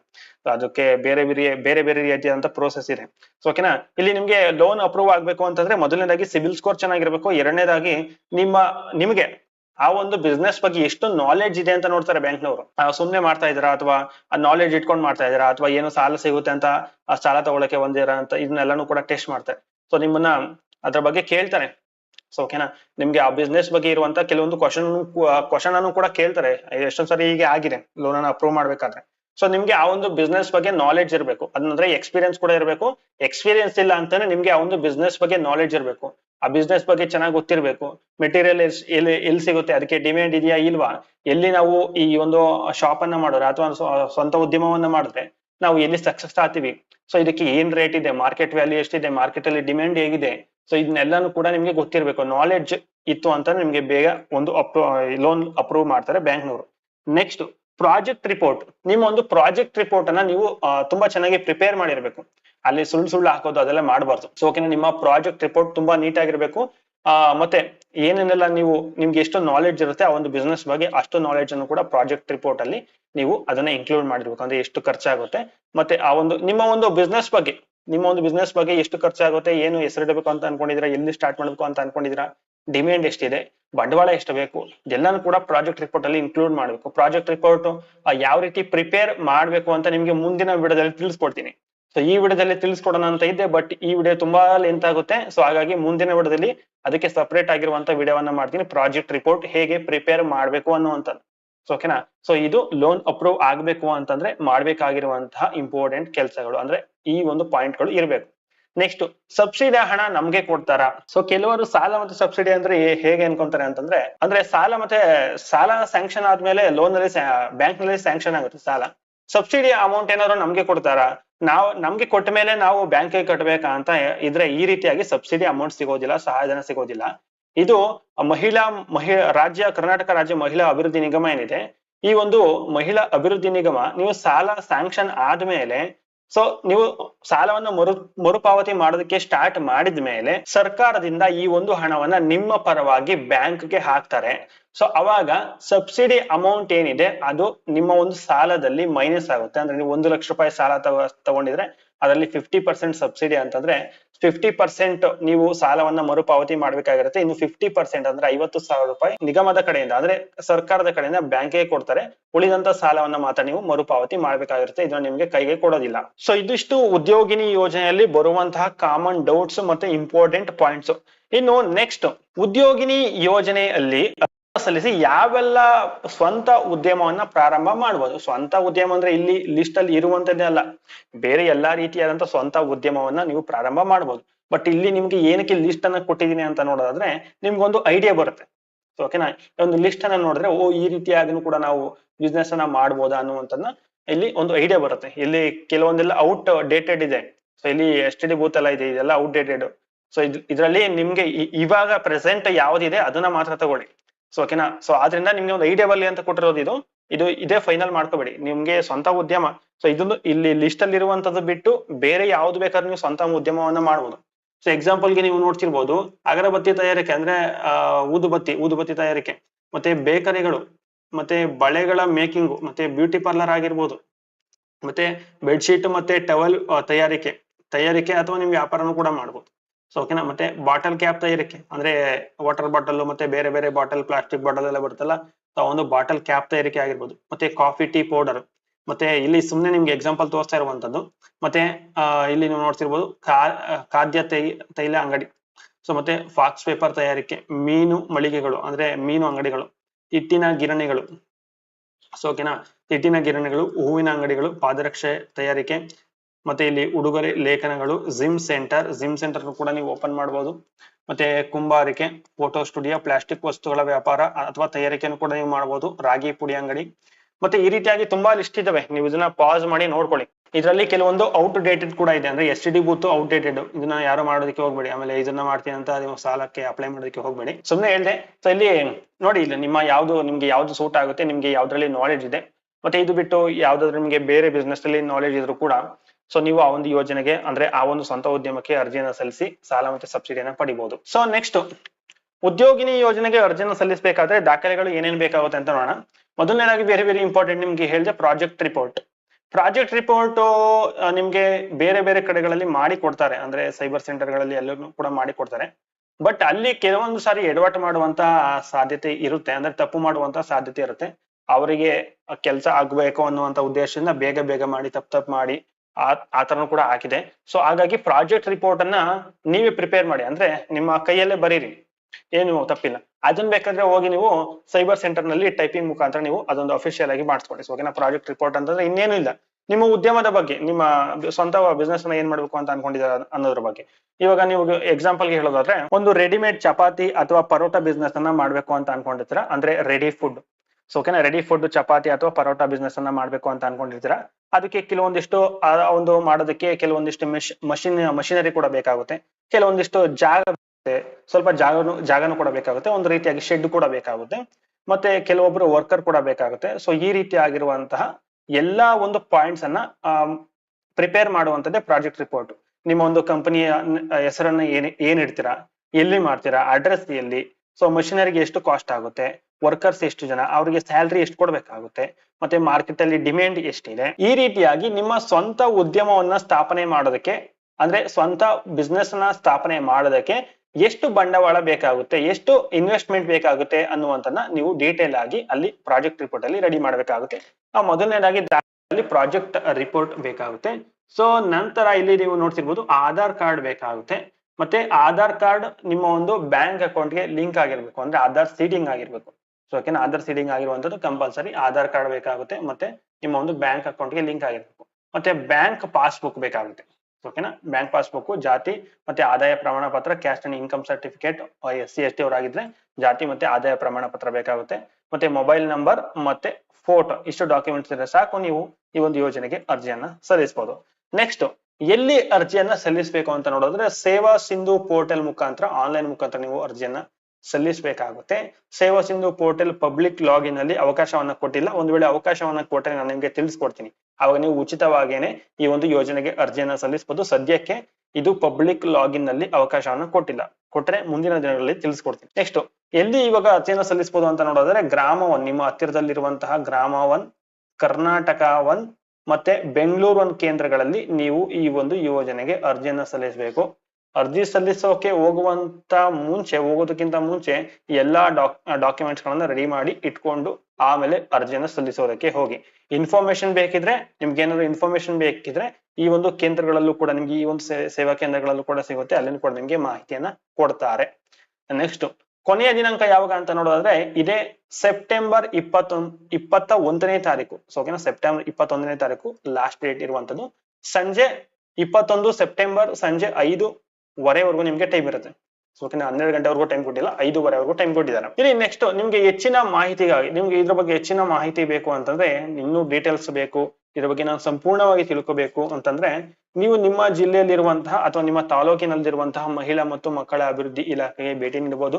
ಅದಕ್ಕೆ ಬೇರೆ ಬೇರೆ ಬೇರೆ ಬೇರೆ ರೀತಿಯಾದಂತ ಪ್ರೋಸೆಸ್ ಇದೆ. ಸೊ ಓಕೆನಾ ಇಲ್ಲಿ ನಿಮ್ಗೆ ಲೋನ್ ಅಪ್ರೂವ್ ಆಗ್ಬೇಕು ಅಂತಂದ್ರೆ ಮೊದಲನೇದಾಗಿ ಸಿಬಿಲ್ ಸ್ಕೋರ್ ಚೆನ್ನಾಗಿರ್ಬೇಕು. ಎರಡನೇದಾಗಿ ನಿಮ್ಮ, ನಿಮ್ಗೆ ಆ ಒಂದು ಬಿಸ್ನೆಸ್ ಬಗ್ಗೆ ಎಷ್ಟು ನಾಲೆಡ್ಜ್ ಇದೆ ಅಂತ ನೋಡ್ತಾರೆ ಬ್ಯಾಂಕ್ನವರು. ಸುಮ್ನೆ ಮಾಡ್ತಾ ಇದಾರಾ ಅಥವಾ ಆ ನಾಲೆಡ್ಜ್ ಇಟ್ಕೊಂಡ್ ಮಾಡ್ತಾ ಇದಾರಾ ಅಥವಾ ಏನು ಸಾಲ ಸಿಗುತ್ತೆ ಅಂತ ಆ ಸಾಲ ತಗೊಳಕ್ಕೆ ಒಂದಿರ ಅಂತ ಇದನ್ನೆಲ್ಲಾನು ಕೂಡ ಟೆಸ್ಟ್ ಮಾಡ್ತಾರೆ. ಸೊ ನಿಮ್ಮನ್ನ ಅದ್ರ ಬಗ್ಗೆ ಕೇಳ್ತಾರೆ. ಸೊ ಓಕೆನಾ ನಿಮ್ಗೆ ಆ ಬಿಸ್ನೆಸ್ ಬಗ್ಗೆ ಇರುವಂತ ಕೆಲವೊಂದು ಕ್ವಶನ್ ಕ್ವಶನ್ ಅನ್ನು ಕೂಡ ಕೇಳ್ತಾರೆ. ಎಷ್ಟೊಂದ್ ಸರಿ ಹೀಗೆ ಆಗಿದೆ ಲೋನ್ ಅನ್ನು ಅಪ್ರೂವ್ ಮಾಡ್ಬೇಕಾದ್ರೆ. ಸೊ ನಿಮ್ಗೆ ಆ ಒಂದು ಬಿಸ್ನೆಸ್ ಬಗ್ಗೆ ನಾಲೆಡ್ಜ್ ಇರಬೇಕು. ಅದಂದ್ರೆ ಎಕ್ಸ್ಪೀರಿಯನ್ಸ್ ಕೂಡ ಇರಬೇಕು. ಎಕ್ಸ್ಪೀರಿಯನ್ಸ್ ಇಲ್ಲ ಅಂತಾನೆ ನಿಮ್ಗೆ ಆ ಒಂದು ಬಿಸ್ನೆಸ್ ಬಗ್ಗೆ ನಾಲೆಡ್ಜ್ ಇರಬೇಕು. ಆ ಬಿಸ್ನೆಸ್ ಬಗ್ಗೆ ಚೆನ್ನಾಗಿ ಗೊತ್ತಿರಬೇಕು. ಮೆಟೀರಿಯಲ್ ಎಲ್ಲಿ ಎಲ್ಲಿ ಸಿಗುತ್ತೆ? ಅದಕ್ಕೆ ಡಿಮ್ಯಾಂಡ್ ಇದೆಯಾ, ಇಲ್ವಾ? ಎಲ್ಲಿ ನಾವು ಈ ಒಂದು ಶಾಪ್ ಅನ್ನ ಮಾಡೋರು ಅಥವಾ ಸ್ವಂತ ಉದ್ಯಮವನ್ನ ಮಾಡಿದ್ರೆ ನಾವು ಎಲ್ಲಿ ಸಕ್ಸಸ್ ಆಗ್ತೀವಿ? ಸೊ ಇದಕ್ಕೆ ಏನ್ ರೇಟ್ ಇದೆ? ಮಾರ್ಕೆಟ್ ವ್ಯಾಲ್ಯೂ ಎಷ್ಟಿದೆ? ಮಾರ್ಕೆಟ್ ಅಲ್ಲಿ ಡಿಮ್ಯಾಂಡ್ ಹೇಗಿದೆ? ಸೊ ಇದನ್ನೆಲ್ಲಾನು ಕೂಡ ನಿಮ್ಗೆ ಗೊತ್ತಿರಬೇಕು. ನಾಲೆಡ್ಜ್ ಇತ್ತು ಅಂತ ನಿಮ್ಗೆ ಬೇಗ ಒಂದು ಲೋನ್ ಅಪ್ರೂವ್ ಮಾಡ್ತಾರೆ ಬ್ಯಾಂಕ್ನವರು. ನೆಕ್ಸ್ಟ್ ಪ್ರಾಜೆಕ್ಟ್ ರಿಪೋರ್ಟ್ ನಿಮ್ಮ ಒಂದು ಪ್ರಾಜೆಕ್ಟ್ ರಿಪೋರ್ಟ್ ಅನ್ನ ನೀವು ತುಂಬಾ ಚೆನ್ನಾಗಿ ಪ್ರಿಪೇರ್ ಮಾಡಿರ್ಬೇಕು. ಅಲ್ಲಿ ಸುಳ್ಳು ಸುಳ್ಳು ಹಾಕೋದು ಅದೆಲ್ಲ ಮಾಡಬಾರ್ದು. ಸೊ ಓಕೆನಾ ನಿಮ್ಮ ಪ್ರಾಜೆಕ್ಟ್ ರಿಪೋರ್ಟ್ ತುಂಬಾ ನೀಟ್ ಆಗಿರ್ಬೇಕು ಆ, ಮತ್ತೆ ಏನೇನೆಲ್ಲ ನೀವು, ನಿಮ್ಗೆ ಎಷ್ಟು ನಾಲೆಡ್ಜ್ ಇರುತ್ತೆ ಆ ಒಂದು ಬಿಸ್ನೆಸ್ ಬಗ್ಗೆ ಅಷ್ಟು ನಾಲೆಡ್ಜ್ ಅನ್ನು ಕೂಡ ಪ್ರಾಜೆಕ್ಟ್ ರಿಪೋರ್ಟ್ ಅಲ್ಲಿ ನೀವು ಅದನ್ನ ಇನ್ಕ್ಲೂಡ್ ಮಾಡಿರ್ಬೇಕು. ಅಂದ್ರೆ ಎಷ್ಟು ಖರ್ಚಾಗುತ್ತೆ. ಮತ್ತೆ ಆ ಒಂದು, ನಿಮ್ಮ ಒಂದು ಬಿಸ್ನೆಸ್ ಬಗ್ಗೆ ನಿಮ್ಮ ಒಂದು ಬಿಸ್ನೆಸ್ ಬಗ್ಗೆ ಎಷ್ಟು ಖರ್ಚಾಗುತ್ತೆ, ಏನು ಹೆಸರಿಡಬೇಕು ಅಂತ ಅನ್ಕೊಂಡಿದ್ರ ಎಲ್ಲಿ ಸ್ಟಾರ್ಟ್ ಮಾಡಬೇಕು ಅಂತ ಅನ್ಕೊಂಡಿದ್ರ ಡಿಮ್ಯಾಂಡ್ ಎಷ್ಟಿದೆ, ಬಂಡವಾಳ ಎಷ್ಟು ಬೇಕು ಎಲ್ಲಾನು ಕೂಡ ಪ್ರಾಜೆಕ್ಟ್ ರಿಪೋರ್ಟ್ ಅಲ್ಲಿ ಇನ್ಕ್ಲೂಡ್ ಮಾಡಬೇಕು. ಪ್ರಾಜೆಕ್ಟ್ ರಿಪೋರ್ಟ್ ಯಾವ ರೀತಿ ಪ್ರಿಪೇರ್ ಮಾಡಬೇಕು ಅಂತ ನಿಮ್ಗೆ ಮುಂದಿನ ವಿಡಿಯೋದಲ್ಲಿ ತಿಳಿಸ್ಕೊಡ್ತೀನಿ. ಸೊ ಈ ವಿಡಿಯೋದಲ್ಲಿ ತಿಳಿಸ್ಕೊಡೋಣ ಅಂತ ಇದ್ದೆ ಬಟ್ ಈ ವಿಡಿಯೋ ತುಂಬಾ ಲೆಂತ್ ಆಗುತ್ತೆ. ಸೊ ಹಾಗಾಗಿ ಮುಂದಿನ ವಿಡಿಯೋದಲ್ಲಿ ಅದಕ್ಕೆ ಸಪರೇಟ್ ಆಗಿರುವಂತ ವಿಡಿಯೋವನ್ನ ಮಾಡ್ತೀನಿ. ಪ್ರಾಜೆಕ್ಟ್ ರಿಪೋರ್ಟ್ ಹೇಗೆ ಪ್ರಿಪೇರ್ ಮಾಡಬೇಕು ಅನ್ನುವಂಥದ್ದು. ಸೊ ಓಕೆನಾ ಸೊ ಇದು ಲೋನ್ ಅಪ್ರೂವ್ ಆಗ್ಬೇಕು ಅಂತಂದ್ರೆ ಮಾಡ್ಬೇಕಾಗಿರುವಂತಹ ಇಂಪಾರ್ಟೆಂಟ್ ಕೆಲಸಗಳು, ಅಂದ್ರೆ ಈ ಒಂದು ಪಾಯಿಂಟ್ಗಳು ಇರಬೇಕು. ನೆಕ್ಸ್ಟ್ ಸಬ್ಸಿಡಿ ಹಣ ನಮ್ಗೆ ಕೊಡ್ತಾರಾ. ಸೊ ಕೆಲವರು ಸಾಲ ಮತ್ತೆ ಸಬ್ಸಿಡಿ ಅಂದ್ರೆ ಹೇಗೆ ಅನ್ಕೊಂತಾರೆ ಅಂತಂದ್ರೆ, ಅಂದ್ರೆ ಸಾಲ ಮತ್ತೆ, ಸಾಲ ಸ್ಯಾಂಕ್ಷನ್ ಆದ್ಮೇಲೆ ಲೋನ್ನಲ್ಲಿ ಬ್ಯಾಂಕ್ನಲ್ಲಿ ಸ್ಯಾಂಕ್ಷನ್ ಆಗುತ್ತೆ ಸಾಲ. ಸಬ್ಸಿಡಿ ಅಮೌಂಟ್ ಏನಾದ್ರು ನಮ್ಗೆ ಕೊಡ್ತಾರ, ನಾವು, ನಮ್ಗೆ ಕೊಟ್ಟ ಮೇಲೆ ನಾವು ಬ್ಯಾಂಕ್ ಕಟ್ಟಬೇಕಾ ಅಂತ ಇದ್ರೆ ಈ ರೀತಿಯಾಗಿ ಸಬ್ಸಿಡಿ ಅಮೌಂಟ್ ಸಿಗೋದಿಲ್ಲ, ಸಹಾಯಧನ ಸಿಗೋದಿಲ್ಲ. ಇದು ಮಹಿಳಾ, ಮಹಿ, ರಾಜ್ಯ, ಕರ್ನಾಟಕ ರಾಜ್ಯ ಮಹಿಳಾ ಅಭಿವೃದ್ಧಿ ನಿಗಮ ಏನಿದೆ, ಈ ಒಂದು ಮಹಿಳಾ ಅಭಿವೃದ್ಧಿ ನಿಗಮ ನೀವು ಸಾಲ ಸ್ಯಾಂಕ್ಷನ್ ಆದ್ಮೇಲೆ ಸೊ ನೀವು ಸಾಲವನ್ನು ಮರು, ಮರುಪಾವತಿ ಮಾಡೋದಕ್ಕೆ ಸ್ಟಾರ್ಟ್ ಮಾಡಿದ ಮೇಲೆ ಸರ್ಕಾರದಿಂದ ಈ ಒಂದು ಹಣವನ್ನ ನಿಮ್ಮ ಪರವಾಗಿ ಬ್ಯಾಂಕ್ಗೆ ಹಾಕ್ತಾರೆ. ಸೊ ಅವಾಗ ಸಬ್ಸಿಡಿ ಅಮೌಂಟ್ ಏನಿದೆ, ಅದು ನಿಮ್ಮ ಒಂದು ಸಾಲದಲ್ಲಿ ಮೈನಸ್ ಆಗುತ್ತೆ. ಅಂದ್ರೆ ನೀವು ಒಂದು ಲಕ್ಷ ರೂಪಾಯಿ ಸಾಲ ತಗೊ ತಗೊಂಡಿದ್ರೆ, ಅದರಲ್ಲಿ ಫಿಫ್ಟಿ ಪರ್ಸೆಂಟ್ ಸಬ್ಸಿಡಿ ಅಂತಂದ್ರೆ ಫಿಫ್ಟಿ ಪರ್ಸೆಂಟ್ ನೀವು ಸಾಲವನ್ನ ಮರುಪಾವತಿ ಮಾಡಬೇಕಾಗಿರುತ್ತೆ. ಇನ್ನು ಫಿಫ್ಟಿ ಪರ್ಸೆಂಟ್ ಅಂದ್ರೆ ಐವತ್ತು ಸಾವಿರ ರೂಪಾಯಿ ನಿಗಮದ ಕಡೆಯಿಂದ, ಅಂದ್ರೆ ಸರ್ಕಾರದ ಕಡೆಯಿಂದ ಬ್ಯಾಂಕ್ಗೆ ಕೊಡ್ತಾರೆ. ಉಳಿದಂತ ಸಾಲವನ್ನ ಮಾತ್ರ ನೀವು ಮರುಪಾವತಿ ಮಾಡಬೇಕಾಗಿರುತ್ತೆ. ಇದನ್ನ ನಿಮ್ಗೆ ಕೈಗೆ ಕೊಡೋದಿಲ್ಲ. ಸೊ ಇದಿಷ್ಟು ಉದ್ಯೋಗಿನಿ ಯೋಜನೆಯಲ್ಲಿ ಬರುವಂತಹ ಕಾಮನ್ ಡೌಟ್ಸ್ ಮತ್ತೆ ಇಂಪಾರ್ಟೆಂಟ್ ಪಾಯಿಂಟ್ಸ್ ಇನ್ನು ನೆಕ್ಸ್ಟ್ ಉದ್ಯೋಗಿನಿ ಯೋಜನೆಯಲ್ಲಿ ಸಲ್ಲಿಸಿ ಯಾವೆಲ್ಲ ಸ್ವಂತ ಉದ್ಯಮವನ್ನ ಪ್ರಾರಂಭ ಮಾಡಬಹುದು ಸ್ವಂತ ಉದ್ಯಮ ಅಂದ್ರೆ ಇಲ್ಲಿ ಲಿಸ್ಟ್ ಅಲ್ಲಿ ಇರುವಂತದ್ದೇ ಅಲ್ಲ. ಬೇರೆ ಎಲ್ಲಾ ರೀತಿಯಾದಂತ ಸ್ವಂತ ಉದ್ಯಮವನ್ನ ನೀವು ಪ್ರಾರಂಭ ಮಾಡಬಹುದು ಬಟ್ ಇಲ್ಲಿ ನಿಮ್ಗೆ ಏನಕ್ಕೆ ಲಿಸ್ಟ್ ಅನ್ನ ಕೊಟ್ಟಿದ್ದೀನಿ ಅಂತ ನೋಡೋದಾದ್ರೆ, ನಿಮ್ಗೊಂದು ಐಡಿಯಾ ಬರುತ್ತೆ. ಓಕೆನಾ ಒಂದು ಲಿಸ್ಟ್ ಅನ್ನ ನೋಡಿದ್ರೆ, ಓ, ಈ ರೀತಿಯಾಗಿನೂ ಕೂಡ ನಾವು ಬಿಸ್ನೆಸ್ ಅನ್ನ ಮಾಡ್ಬೋದಾ ಅನ್ನುವಂಥದ್ದನ್ನ ಇಲ್ಲಿ ಒಂದು ಐಡಿಯಾ ಬರುತ್ತೆ. ಇಲ್ಲಿ ಕೆಲವೊಂದೆಲ್ಲ ಔಟ್ ಡೇಟೆಡ್ ಇದೆ. ಸೊ ಇಲ್ಲಿ ಎಸ್ ಟಿ ಡಿ ಬೂತ್ ಎಲ್ಲ ಇದೆ, ಇದೆಲ್ಲ ಔಟ್ ಡೇಟೆಡ್ ಸೊ ಇದ್, ಇದರಲ್ಲಿ ನಿಮ್ಗೆ ಇವಾಗ ಪ್ರೆಸೆಂಟ್ ಯಾವ್ದಿದೆ, ಅದನ್ನ ಮಾತ್ರ ತಗೊಳ್ಳಿ. ಸೊ ಓಕೆನಾ ಸೊ ಆದ್ರಿಂದ ನಿಮ್ಗೆ ಒಂದು ಐಡಿಯಾ ಬರಲಿ ಅಂತ ಕೊಟ್ಟಿರೋದು ಇದು. ಇದು ಇದೇ ಫೈನಲ್ ಮಾಡ್ಕೋಬೇಡಿ. ನಿಮ್ಗೆ ಸ್ವಂತ ಉದ್ಯಮ. ಸೊ ಇದೊಂದು ಇಲ್ಲಿ ಲಿಸ್ಟ್ ಅಲ್ಲಿ ಇರುವಂತದ್ದು ಬಿಟ್ಟು ಬೇರೆ ಯಾವ್ದು ಬೇಕಾದ್ರೆ ನೀವು ಸ್ವಂತ ಉದ್ಯಮವನ್ನ ಮಾಡಬಹುದು ಸೊ ಎಕ್ಸಾಂಪಲ್ಗೆ ನೀವು ನೋಡ್ತಿರ್ಬೋದು. ಅಗರಬತ್ತಿ ತಯಾರಿಕೆ ಅಂದ್ರೆ ಊದುಬತ್ತಿ ಊದುಬತ್ತಿ ತಯಾರಿಕೆ. ಮತ್ತೆ ಬೇಕರಿಗಳು, ಮತ್ತೆ ಬಳೆಗಳ ಮೇಕಿಂಗು ಮತ್ತೆ ಬ್ಯೂಟಿ ಪಾರ್ಲರ್ ಆಗಿರ್ಬೋದು. ಮತ್ತೆ ಬೆಡ್ಶೀಟ್ ಮತ್ತೆ ಟವಲ್ ತಯಾರಿಕೆ. ತಯಾರಿಕೆ ಅಥವಾ ನಿಮ್ ವ್ಯಾಪಾರನೂ ಕೂಡ ಮಾಡ್ಬೋದು. ಸೊ ಓಕೆನಾ ಮತ್ತೆ ಬಾಟಲ್ ಕ್ಯಾಪ್ ತಯಾರಿಕೆ ಅಂದ್ರೆ ವಾಟರ್ ಬಾಟಲ್ ಮತ್ತೆ ಬೇರೆ ಬೇರೆ ಬಾಟಲ್ ಪ್ಲಾಸ್ಟಿಕ್ ಬಾಟಲ್ ಎಲ್ಲ ಬರುತ್ತಲ್ಲ ಸೊ ಒಂದು ಬಾಟಲ್ ಕ್ಯಾಪ್ ತಯಾರಿಕೆ ಆಗಿರ್ಬೋದು. ಮತ್ತೆ ಕಾಫಿ ಟೀ ಪೌಡರ್ ಮತ್ತೆ ಇಲ್ಲಿ ಸುಮ್ನೆ ನಿಮ್ಗೆ ಎಕ್ಸಾಂಪಲ್ ತೋರಿಸ್ತಾ ಇರುವಂತದ್ದು. ಮತ್ತೆ ಇಲ್ಲಿ ನೀವು ನೋಡ್ತಿರ್ಬೋದು ಖಾದ್ಯ ತೈ, ತೈಲ ಅಂಗಡಿ. ಸೊ ಮತ್ತೆ ಫಾಕ್ಸ್ ಪೇಪರ್ ತಯಾರಿಕೆ, ಮೀನು ಮಳಿಗೆಗಳು, ಅಂದ್ರೆ ಮೀನು ಅಂಗಡಿಗಳು, ಹಿಟ್ಟಿನ ಗಿರಣಿಗಳು. ಸೊ ಓಕೆನಾ ಹಿಟ್ಟಿನ ಗಿರಣಿಗಳು, ಹೂವಿನ ಅಂಗಡಿಗಳು, ಪಾದರಕ್ಷೆ ತಯಾರಿಕೆ ಮತ್ತೆ ಇಲ್ಲಿ ಉಡುಗೊರೆ ಲೇಖನಗಳು ಜಿಮ್ ಸೆಂಟರ್ ಜಿಮ್ ಸೆಂಟರ್ ಕೂಡ ನೀವು ಓಪನ್ ಮಾಡಬಹುದು ಮತ್ತೆ ಕುಂಬಾರಿಕೆ ಫೋಟೋ ಸ್ಟುಡಿಯೋ ಪ್ಲಾಸ್ಟಿಕ್ ವಸ್ತುಗಳ ವ್ಯಾಪಾರ ಅಥವಾ ತಯಾರಿಕೆಯನ್ನು ಕೂಡ ನೀವು ಮಾಡಬಹುದು ರಾಗಿ ಪುಡಿ ಅಂಗಡಿ. ಮತ್ತೆ ಈ ರೀತಿಯಾಗಿ ತುಂಬಾ ಲಿಸ್ಟ್ ಇದಾವೆ, ನೀವು ಇದನ್ನ ಪಾಸ್ ಮಾಡಿ ನೋಡ್ಕೊಳ್ಳಿ. ಇದರಲ್ಲಿ ಕೆಲವೊಂದು ಔಟ್ ಡೇಟೆಡ್ ಕೂಡ ಇದೆ, ಅಂದ್ರೆ S T D booth outdated ಇದನ್ನ ಯಾರು ಮಾಡೋದಕ್ಕೆ ಹೋಗ್ಬೇಡಿ, ಆಮೇಲೆ ಇದನ್ನ ಮಾಡ್ತೀನಿ ಅಂತ ನೀವು ಸಾಲಕ್ಕೆ ಅಪ್ಲೈ ಮಾಡೋದಕ್ಕೆ ಹೋಗ್ಬೇಡಿ. ಸುಮ್ಮನೆ ಹೇಳಿದೆ ಸೊ ಇಲ್ಲಿ ನೋಡಿ, ಇಲ್ಲಿ ನಿಮ್ಮ ಯಾವ್ದು, ನಿಮ್ಗೆ ಯಾವ್ದು ಸೂಟ್ ಆಗುತ್ತೆ, ನಿಮ್ಗೆ ಯಾವ್ದ್ರಲ್ಲಿ ನಾಲೆಜ್ ಇದೆ. ಮತ್ತೆ ಇದು ಬಿಟ್ಟು ಯಾವ್ದಾದ್ರು ನಿಮ್ಗೆ ಬೇರೆ ಬಿಸ್ನೆಸ್ ಅಲ್ಲಿ ನಾಲೆಜ್ ಇದ್ರು ಕೂಡ ಸೊ ನೀವು ಆ ಒಂದು ಯೋಜನೆಗೆ ಅಂದ್ರೆ ಆ ಒಂದು ಸ್ವಂತ ಉದ್ಯಮಕ್ಕೆ ಅರ್ಜಿಯನ್ನ ಸಲ್ಲಿಸಿ ಸಾಲ ಮತ್ತೆ ಸಬ್ಸಿಡಿಯನ್ನ ಪಡಿಬಹುದು ಸೊ ನೆಕ್ಸ್ಟ್ ಉದ್ಯೋಗಿನಿ ಯೋಜನೆಗೆ ಅರ್ಜಿಯನ್ನು ಸಲ್ಲಿಸಬೇಕಾದ್ರೆ ದಾಖಲೆಗಳು ಏನೇನ್ ಬೇಕಾಗುತ್ತೆ ಅಂತ ನೋಡೋಣ. ಮೊದಲನೇದಾಗಿ ವೆರಿ ವೆರಿ ಇಂಪಾರ್ಟೆಂಟ್ ನಿಮ್ಗೆ ಹೇಳಿದೆ ಪ್ರಾಜೆಕ್ಟ್ ರಿಪೋರ್ಟ್ ಪ್ರಾಜೆಕ್ಟ್ ರಿಪೋರ್ಟ್ ನಿಮ್ಗೆ ಬೇರೆ ಬೇರೆ ಕಡೆಗಳಲ್ಲಿ ಮಾಡಿ ಕೊಡ್ತಾರೆ. ಅಂದ್ರೆ ಸೈಬರ್ ಸೆಂಟರ್ಗಳಲ್ಲಿ ಎಲ್ಲರೂ ಕೂಡ ಮಾಡಿ ಕೊಡ್ತಾರೆ. ಬಟ್ ಅಲ್ಲಿ ಕೆಲವೊಂದು ಸಾರಿ ಎಡವಟ್ಟು ಮಾಡುವಂತ ಸಾಧ್ಯತೆ ಇರುತ್ತೆ. ಅಂದ್ರೆ ತಪ್ಪು ಮಾಡುವಂತ ಸಾಧ್ಯತೆ ಇರುತ್ತೆ. ಅವರಿಗೆ ಕೆಲಸ ಆಗ್ಬೇಕು ಅನ್ನುವಂತ ಉದ್ದೇಶದಿಂದ ಬೇಗ ಬೇಗ ಮಾಡಿ, ತಪ್ಪು ತಪ್ಪು ಮಾಡಿ ಆ ಆತರನು ಕೂಡ ಹಾಕಿದೆ. ಸೊ ಹಾಗಾಗಿ ಪ್ರಾಜೆಕ್ಟ್ ರಿಪೋರ್ಟ್ ಅನ್ನ ನೀವೇ ಪ್ರಿಪೇರ್ ಮಾಡಿ. ಅಂದ್ರೆ ನಿಮ್ಮ ಕೈಯಲ್ಲೇ ಬರೀರಿ. ಏನು ತಪ್ಪಿಲ್ಲ. ಅದನ್ನ ಬೇಕಾದ್ರೆ ಹೋಗಿ ನೀವು ಸೈಬರ್ ಸೆಂಟರ್ನಲ್ಲಿ ಟೈಪಿಂಗ್ ಮುಖಾಂತರ ನೀವು ಅದೊಂದು ಅಫಿಷಿಯಲ್ ಆಗಿ ಮಾಡಿಸ್ಕೊಡಿ. ಓಕೆನಾ? ಪ್ರಾಜೆಕ್ಟ್ ರಿಪೋರ್ಟ್ ಅಂತಂದ್ರೆ ಇನ್ನೇನು ಇಲ್ಲ. ನಿಮ್ಮ ಉದ್ಯಮದ ಬಗ್ಗೆ, ನಿಮ್ಮ ಸ್ವಂತ ಬಿಸ್ನೆಸ್ನ ಏನ್ ಮಾಡ್ಬೇಕು ಅಂತ ಅನ್ಕೊಂಡಿದ್ದಾರೆ ಅನ್ನೋದ್ರ ಬಗ್ಗೆ. ಇವಾಗ ನೀವು ಎಕ್ಸಾಂಪಲ್ಗೆ ಹೇಳೋದಾದ್ರೆ, ಒಂದು ರೆಡಿಮೇಡ್ ಚಪಾತಿ ಅಥವಾ ಪರೋಟ ಬಿಸ್ನೆಸ್ ಅನ್ನ ಮಾಡ್ಬೇಕು ಅಂತ ಅನ್ಕೊಂಡಿರ್ತೀರಾ? ಅಂದ್ರೆ ರೆಡಿ ಫುಡ್ ಸೊ ಓಕೆನಾ ರೆಡಿ ಫುಡ್ ಚಪಾತಿ ಅಥವಾ ಪರೋಟಾ ಬಿಸ್ನೆಸ್ ಅನ್ನ ಮಾಡ್ಬೇಕು ಅಂತ ಅನ್ಕೊಂಡಿರ್ತೀರಾ ಅದಕ್ಕೆ ಕೆಲವೊಂದಿಷ್ಟು ಒಂದು ಮಾಡೋದಕ್ಕೆ ಕೆಲವೊಂದಿಷ್ಟು ಮೆಷ್ ಮಷಿನ್ ಮಷಿನರಿ ಕೂಡ ಬೇಕಾಗುತ್ತೆ. ಕೆಲವೊಂದಿಷ್ಟು ಜಾಗ. ಸ್ವಲ್ಪ ಜಾಗನು, ಜಾಗನೂ ಕೂಡ ಬೇಕಾಗುತ್ತೆ. ಒಂದು ರೀತಿಯಾಗಿ ಶೆಡ್ ಕೂಡ ಬೇಕಾಗುತ್ತೆ. ಮತ್ತೆ ಕೆಲವೊಬ್ರು ವರ್ಕರ್ ಕೂಡ ಬೇಕಾಗುತ್ತೆ. ಸೊ ಈ ರೀತಿ ಆಗಿರುವಂತಹ ಎಲ್ಲಾ ಒಂದು ಪಾಯಿಂಟ್ಸ್ ಅನ್ನ ಪ್ರಿಪೇರ್ ಮಾಡುವಂತದ್ದೇ ಪ್ರಾಜೆಕ್ಟ್ ರಿಪೋರ್ಟ್ ನಿಮ್ಮ ಒಂದು ಕಂಪನಿಯ ಹೆಸರನ್ನ ಏನ್ ಏನ್ ಇಡ್ತೀರಾ? ಎಲ್ಲಿ ಮಾಡ್ತೀರಾ? ಅಡ್ರೆಸ್ ಎಲ್ಲಿ? ಸೊ ಮಷಿನರಿಗೆ ಎಷ್ಟು ಕಾಸ್ಟ್ ಆಗುತ್ತೆ? ವರ್ಕರ್ಸ್ ಎಷ್ಟು ಜನ, ಅವರಿಗೆ ಸ್ಯಾಲ್ರಿ ಎಷ್ಟು ಕೊಡಬೇಕಾಗುತ್ತೆ, ಮತ್ತೆ ಮಾರ್ಕೆಟ್ ಅಲ್ಲಿ ಡಿಮ್ಯಾಂಡ್ ಎಷ್ಟಿದೆ, ಈ ರೀತಿಯಾಗಿ ನಿಮ್ಮ ಸ್ವಂತ ಉದ್ಯಮವನ್ನ ಸ್ಥಾಪನೆ ಮಾಡೋದಕ್ಕೆ, ಅಂದ್ರೆ ಸ್ವಂತ ಬಿಸ್ನೆಸ್ನ ಸ್ಥಾಪನೆ ಮಾಡೋದಕ್ಕೆ ಎಷ್ಟು ಬಂಡವಾಳ ಬೇಕಾಗುತ್ತೆ, ಎಷ್ಟು ಇನ್ವೆಸ್ಟ್ಮೆಂಟ್ ಬೇಕಾಗುತ್ತೆ ಅನ್ನುವಂತನ್ನ ನೀವು ಡೀಟೇಲ್ ಆಗಿ ಅಲ್ಲಿ ಪ್ರಾಜೆಕ್ಟ್ ರಿಪೋರ್ಟ್ ಅಲ್ಲಿ ರೆಡಿ ಮಾಡಬೇಕಾಗುತ್ತೆ. ಮೊದಲನೇದಾಗಿ ಪ್ರಾಜೆಕ್ಟ್ ರಿಪೋರ್ಟ್ ಬೇಕಾಗುತ್ತೆ. ಸೊ ನಂತರ ಇಲ್ಲಿ ನೀವು ನೋಡ್ತಿರ್ಬೋದು ಆಧಾರ್ ಕಾರ್ಡ್ ಬೇಕಾಗುತ್ತೆ. ಮತ್ತೆ ಆಧಾರ್ ಕಾರ್ಡ್ ನಿಮ್ಮ ಒಂದು ಬ್ಯಾಂಕ್ ಅಕೌಂಟ್ಗೆ ಲಿಂಕ್ ಆಗಿರ್ಬೇಕು, ಅಂದ್ರೆ ಆಧಾರ್ ಸೀಟಿಂಗ್ ಆಗಿರ್ಬೇಕು. ಸೊ ಓಕೆನಾ ಆಧಾರ್ ಸೀಡಿಂಗ್ ಆಗಿರುವಂತದ್ದು ಕಂಪಲ್ಸರಿ ಆಧಾರ್ ಕಾರ್ಡ್ ಬೇಕಾಗುತ್ತೆ ಮತ್ತೆ ನಿಮ್ಮ ಒಂದು ಬ್ಯಾಂಕ್ ಅಕೌಂಟ್ಗೆ ಲಿಂಕ್ ಆಗಿರ್ಬೇಕು. ಮತ್ತೆ ಬ್ಯಾಂಕ್ ಪಾಸ್ಬುಕ್ ಬೇಕಾಗುತ್ತೆ. ಓಕೆನಾ ಬ್ಯಾಂಕ್ ಪಾಸ್ಬುಕ್ ಜಾತಿ ಮತ್ತೆ ಆದಾಯ ಪ್ರಮಾಣ ಪತ್ರ caste and income certificate S, C, S, T ಅವರಾಗಿದ್ರೆ ಜಾತಿ ಮತ್ತೆ ಆದಾಯ ಪ್ರಮಾಣ ಪತ್ರ ಬೇಕಾಗುತ್ತೆ. ಮತ್ತೆ ಮೊಬೈಲ್ ನಂಬರ್ ಮತ್ತೆ ಫೋಟೋ ಇಷ್ಟು ಡಾಕ್ಯುಮೆಂಟ್ಸ್ ಇದ್ರೆ ಸಾಕು, ನೀವು ಈ ಒಂದು ಯೋಜನೆಗೆ ಅರ್ಜಿಯನ್ನ ಸಲ್ಲಿಸಬಹುದು ನೆಕ್ಸ್ಟ್ ಎಲ್ಲಿ ಅರ್ಜಿಯನ್ನ ಸಲ್ಲಿಸಬೇಕು ಅಂತ ನೋಡಿದ್ರೆ ಸೇವಾ ಸಿಂಧು ಪೋರ್ಟಲ್ ಮುಖಾಂತರ ಆನ್ಲೈನ್ ಮುಖಾಂತರ ನೀವು ಅರ್ಜಿಯನ್ನ ಸಲ್ಲಿಸಬೇಕಾಗುತ್ತೆ. ಸೇವಾ ಸಿಂಧು ಪೋರ್ಟಲ್ ಪಬ್ಲಿಕ್ ಲಾಗಿನ್ ಅಲ್ಲಿ ಅವಕಾಶವನ್ನ ಕೊಟ್ಟಿಲ್ಲ. ಒಂದು ವೇಳೆ ಅವಕಾಶವನ್ನ ಕೊಟ್ಟರೆ ನಾನು ನಿಮ್ಗೆ ತಿಳಿಸ್ಕೊಡ್ತೀನಿ. ಅವಾಗ ನೀವು ಉಚಿತವಾಗೇನೆ ಈ ಒಂದು ಯೋಜನೆಗೆ ಅರ್ಜಿಯನ್ನ ಸಲ್ಲಿಸಬಹುದು ಸದ್ಯಕ್ಕೆ ಇದು ಪಬ್ಲಿಕ್ ಲಾಗಿನ್ನಲ್ಲಿ ಅವಕಾಶವನ್ನ ಕೊಟ್ಟಿಲ್ಲ. ಕೊಟ್ರೆ ಮುಂದಿನ ದಿನಗಳಲ್ಲಿ ತಿಳಿಸ್ಕೊಡ್ತೀನಿ. ನೆಕ್ಸ್ಟ್ ಎಲ್ಲಿ ಇವಾಗ ಅರ್ಜಿಯನ್ನ ಸಲ್ಲಿಸಬಹುದು ಅಂತ ನೋಡೋದ್ರೆ ಗ್ರಾಮ ಒನ್ ನಿಮ್ಮ ಹತ್ತಿರದಲ್ಲಿರುವಂತಹ ಗ್ರಾಮ ಒನ್ ಕರ್ನಾಟಕ ಒನ್ ಮತ್ತೆ ಬೆಂಗಳೂರು ಒನ್ ಕೇಂದ್ರಗಳಲ್ಲಿ ನೀವು ಈ ಒಂದು ಯೋಜನೆಗೆ ಅರ್ಜಿಯನ್ನ ಸಲ್ಲಿಸಬೇಕು. ಅರ್ಜಿ ಸಲ್ಲಿಸೋಕೆ ಹೋಗುವಂತ ಮುಂಚೆ, ಹೋಗೋದಕ್ಕಿಂತ ಮುಂಚೆ ಎಲ್ಲಾ ಡಾಕ್ ಡಾಕ್ಯುಮೆಂಟ್ಸ್ ಗಳನ್ನ ರೆಡಿ ಮಾಡಿ ಇಟ್ಕೊಂಡು ಆಮೇಲೆ ಅರ್ಜಿಯನ್ನು ಸಲ್ಲಿಸೋದಕ್ಕೆ ಹೋಗಿ. ಇನ್ಫಾರ್ಮೇಶನ್ ಬೇಕಿದ್ರೆ, ನಿಮ್ಗೆ ಏನಾದ್ರು ಇನ್ಫಾರ್ಮೇಶನ್ ಬೇಕಿದ್ರೆ ಈ ಒಂದು ಕೇಂದ್ರಗಳಲ್ಲೂ ಕೂಡ ನಿಮ್ಗೆ ಈ ಒಂದು ಸೇವಾ ಕೇಂದ್ರಗಳಲ್ಲೂ ಕೂಡ ಸಿಗುತ್ತೆ. ಅಲ್ಲಿನೂ ಕೂಡ ನಿಮ್ಗೆ ಮಾಹಿತಿಯನ್ನ ಕೊಡ್ತಾರೆ. ನೆಕ್ಸ್ಟ್ ಕೊನೆಯ ದಿನಾಂಕ ಯಾವಾಗ ಅಂತ ನೋಡೋದಾದ್ರೆ, ಇದೇ ಸೆಪ್ಟೆಂಬರ್ ಇಪ್ಪತ್ತೊಂದ್ ಇಪ್ಪತ್ತ ಒಂದನೇ ತಾರೀಕು. ಸೊ ಓಕೆನಾ ಸೆಪ್ಟೆಂಬರ್ ಇಪ್ಪತ್ತೊಂದನೇ ತಾರೀಕು ಲಾಸ್ಟ್ ಡೇಟ್ ಇರುವಂತದ್ದು ಸಂಜೆ ಇಪ್ಪತ್ತೊಂದು ಸೆಪ್ಟೆಂಬರ್ ಸಂಜೆ ಐದು ವರೆವರೆಗೂ ನಿಮ್ಗೆ ಟೈಮ್ ಇರುತ್ತೆ. ಓಕೆನಾ ಹನ್ನೆರಡು ಗಂಟೆವರೆಗೂ ಟೈಮ್ ಕೊಟ್ಟಿಲ್ಲ, ಐದುವರೆವರೆಗೂ ಟೈಮ್ ಕೊಟ್ಟಿದ್ದಾರೆ. ಇಲ್ಲಿ ನೆಕ್ಸ್ಟ್ ನಿಮ್ಗೆ ಹೆಚ್ಚಿನ ಮಾಹಿತಿಗಾಗಿ, ನಿಮ್ಗೆ ಇದ್ರ ಬಗ್ಗೆ ಹೆಚ್ಚಿನ ಮಾಹಿತಿ ಬೇಕು ಅಂತಂದ್ರೆ, ಇನ್ನೂ ಡೀಟೇಲ್ಸ್ ಬೇಕು, ಇದ್ರ ಬಗ್ಗೆ ನಾನು ಸಂಪೂರ್ಣವಾಗಿ ತಿಳ್ಕೋಬೇಕು ಅಂತಂದ್ರೆ, ನೀವು ನಿಮ್ಮ ಜಿಲ್ಲೆಯಲ್ಲಿರುವಂತಹ ಅಥವಾ ನಿಮ್ಮ ತಾಲೂಕಿನಲ್ಲಿರುವಂತಹ ಮಹಿಳಾ ಮತ್ತು ಮಕ್ಕಳ ಅಭಿವೃದ್ಧಿ ಇಲಾಖೆಗೆ ಭೇಟಿ ನೀಡಬಹುದು.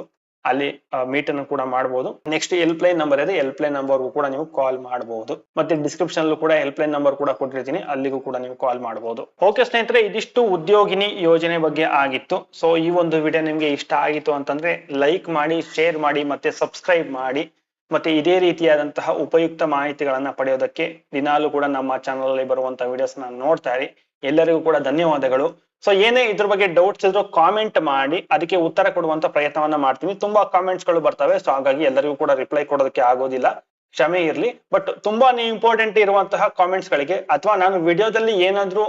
ಅಲ್ಲಿ ಮೀಟ್ ಅನ್ನು ಕೂಡ ಮಾಡಬಹುದು ನೆಕ್ಸ್ಟ್ ಹೆಲ್ಪ್ ಲೈನ್ ನಂಬರ್ ಇದೆ. ಹೆಲ್ಪ್ ಲೈನ್ ನಂಬರ್ ಕೂಡ ನೀವು ಕಾಲ್ ಮಾಡಬಹುದು ಮತ್ತೆ ಡಿಸ್ಕ್ರಿಪ್ಷನ್ ಅಲ್ಲೂ ಕೂಡ ಹೆಲ್ಪ್ ಲೈನ್ ನಂಬರ್ ಕೂಡ ಕೊಟ್ಟಿರ್ತೀನಿ. ಅಲ್ಲಿಗೂ ಕೂಡ ನೀವು ಕಾಲ್ ಮಾಡಬಹುದು ಓಕೆ ಸ್ನೇಹಿತರೆ, ಇದಿಷ್ಟು ಉದ್ಯೋಗಿನಿ ಯೋಜನೆ ಬಗ್ಗೆ ಆಗಿತ್ತು. ಸೊ ಈ ಒಂದು ವಿಡಿಯೋ ನಿಮ್ಗೆ ಇಷ್ಟ ಆಗಿತ್ತು ಅಂತಂದ್ರೆ ಲೈಕ್ ಮಾಡಿ ಶೇರ್ ಮಾಡಿ, ಮತ್ತೆ ಸಬ್ಸ್ಕ್ರೈಬ್ ಮಾಡಿ. ಮತ್ತೆ ಇದೇ ರೀತಿಯಾದಂತಹ ಉಪಯುಕ್ತ ಮಾಹಿತಿಗಳನ್ನ ಪಡೆಯೋದಕ್ಕೆ ದಿನಾಲು ಕೂಡ ನಮ್ಮ ಚಾನಲ್ ಅಲ್ಲಿ ಬರುವಂತಹ ವಿಡಿಯೋಸ್ ನೋಡ್ತಾ ಇರಿ. ಎಲ್ಲರಿಗೂ ಕೂಡ ಧನ್ಯವಾದಗಳು. ಸೊ ಏನೇ ಇದ್ರ ಬಗ್ಗೆ ಡೌಟ್ಸ್ ಇದ್ರು ಕಾಮೆಂಟ್ ಮಾಡಿ, ಅದಕ್ಕೆ ಉತ್ತರ ಕೊಡುವಂತ ಪ್ರಯತ್ನವನ್ನ ಮಾಡ್ತೀನಿ. ತುಂಬಾ ಕಾಮೆಂಟ್ಸ್ಗಳು ಬರ್ತವೆ ಸೊ ಹಾಗಾಗಿ ಎಲ್ಲರಿಗೂ ಕೂಡ ರಿಪ್ಲೈ ಕೊಡೋದಕ್ಕೆ ಆಗೋದಿಲ್ಲ. ಕ್ಷಮೆ ಇರ್ಲಿ. ಬಟ್ ತುಂಬಾನೇ ಇಂಪಾರ್ಟೆಂಟ್ ಇರುವಂತಹ ಕಾಮೆಂಟ್ಸ್ ಗಳಿಗೆ, ಅಥವಾ ನಾನು ವಿಡಿಯೋದಲ್ಲಿ ಏನಾದ್ರೂ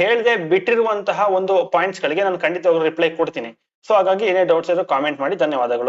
ಹೇಳದೆ ಬಿಟ್ಟಿರುವಂತಹ ಒಂದು ಪಾಯಿಂಟ್ಸ್ ಗಳಿಗೆ ನಾನು ಖಂಡಿತವಾಗ್ಲೂ ರಿಪ್ಲೈ ಕೊಡ್ತೀನಿ. ಸೊ ಹಾಗಾಗಿ ಏನೇ ಡೌಟ್ಸ್ ಇದ್ರು ಕಾಮೆಂಟ್ ಮಾಡಿ. ಧನ್ಯವಾದಗಳು.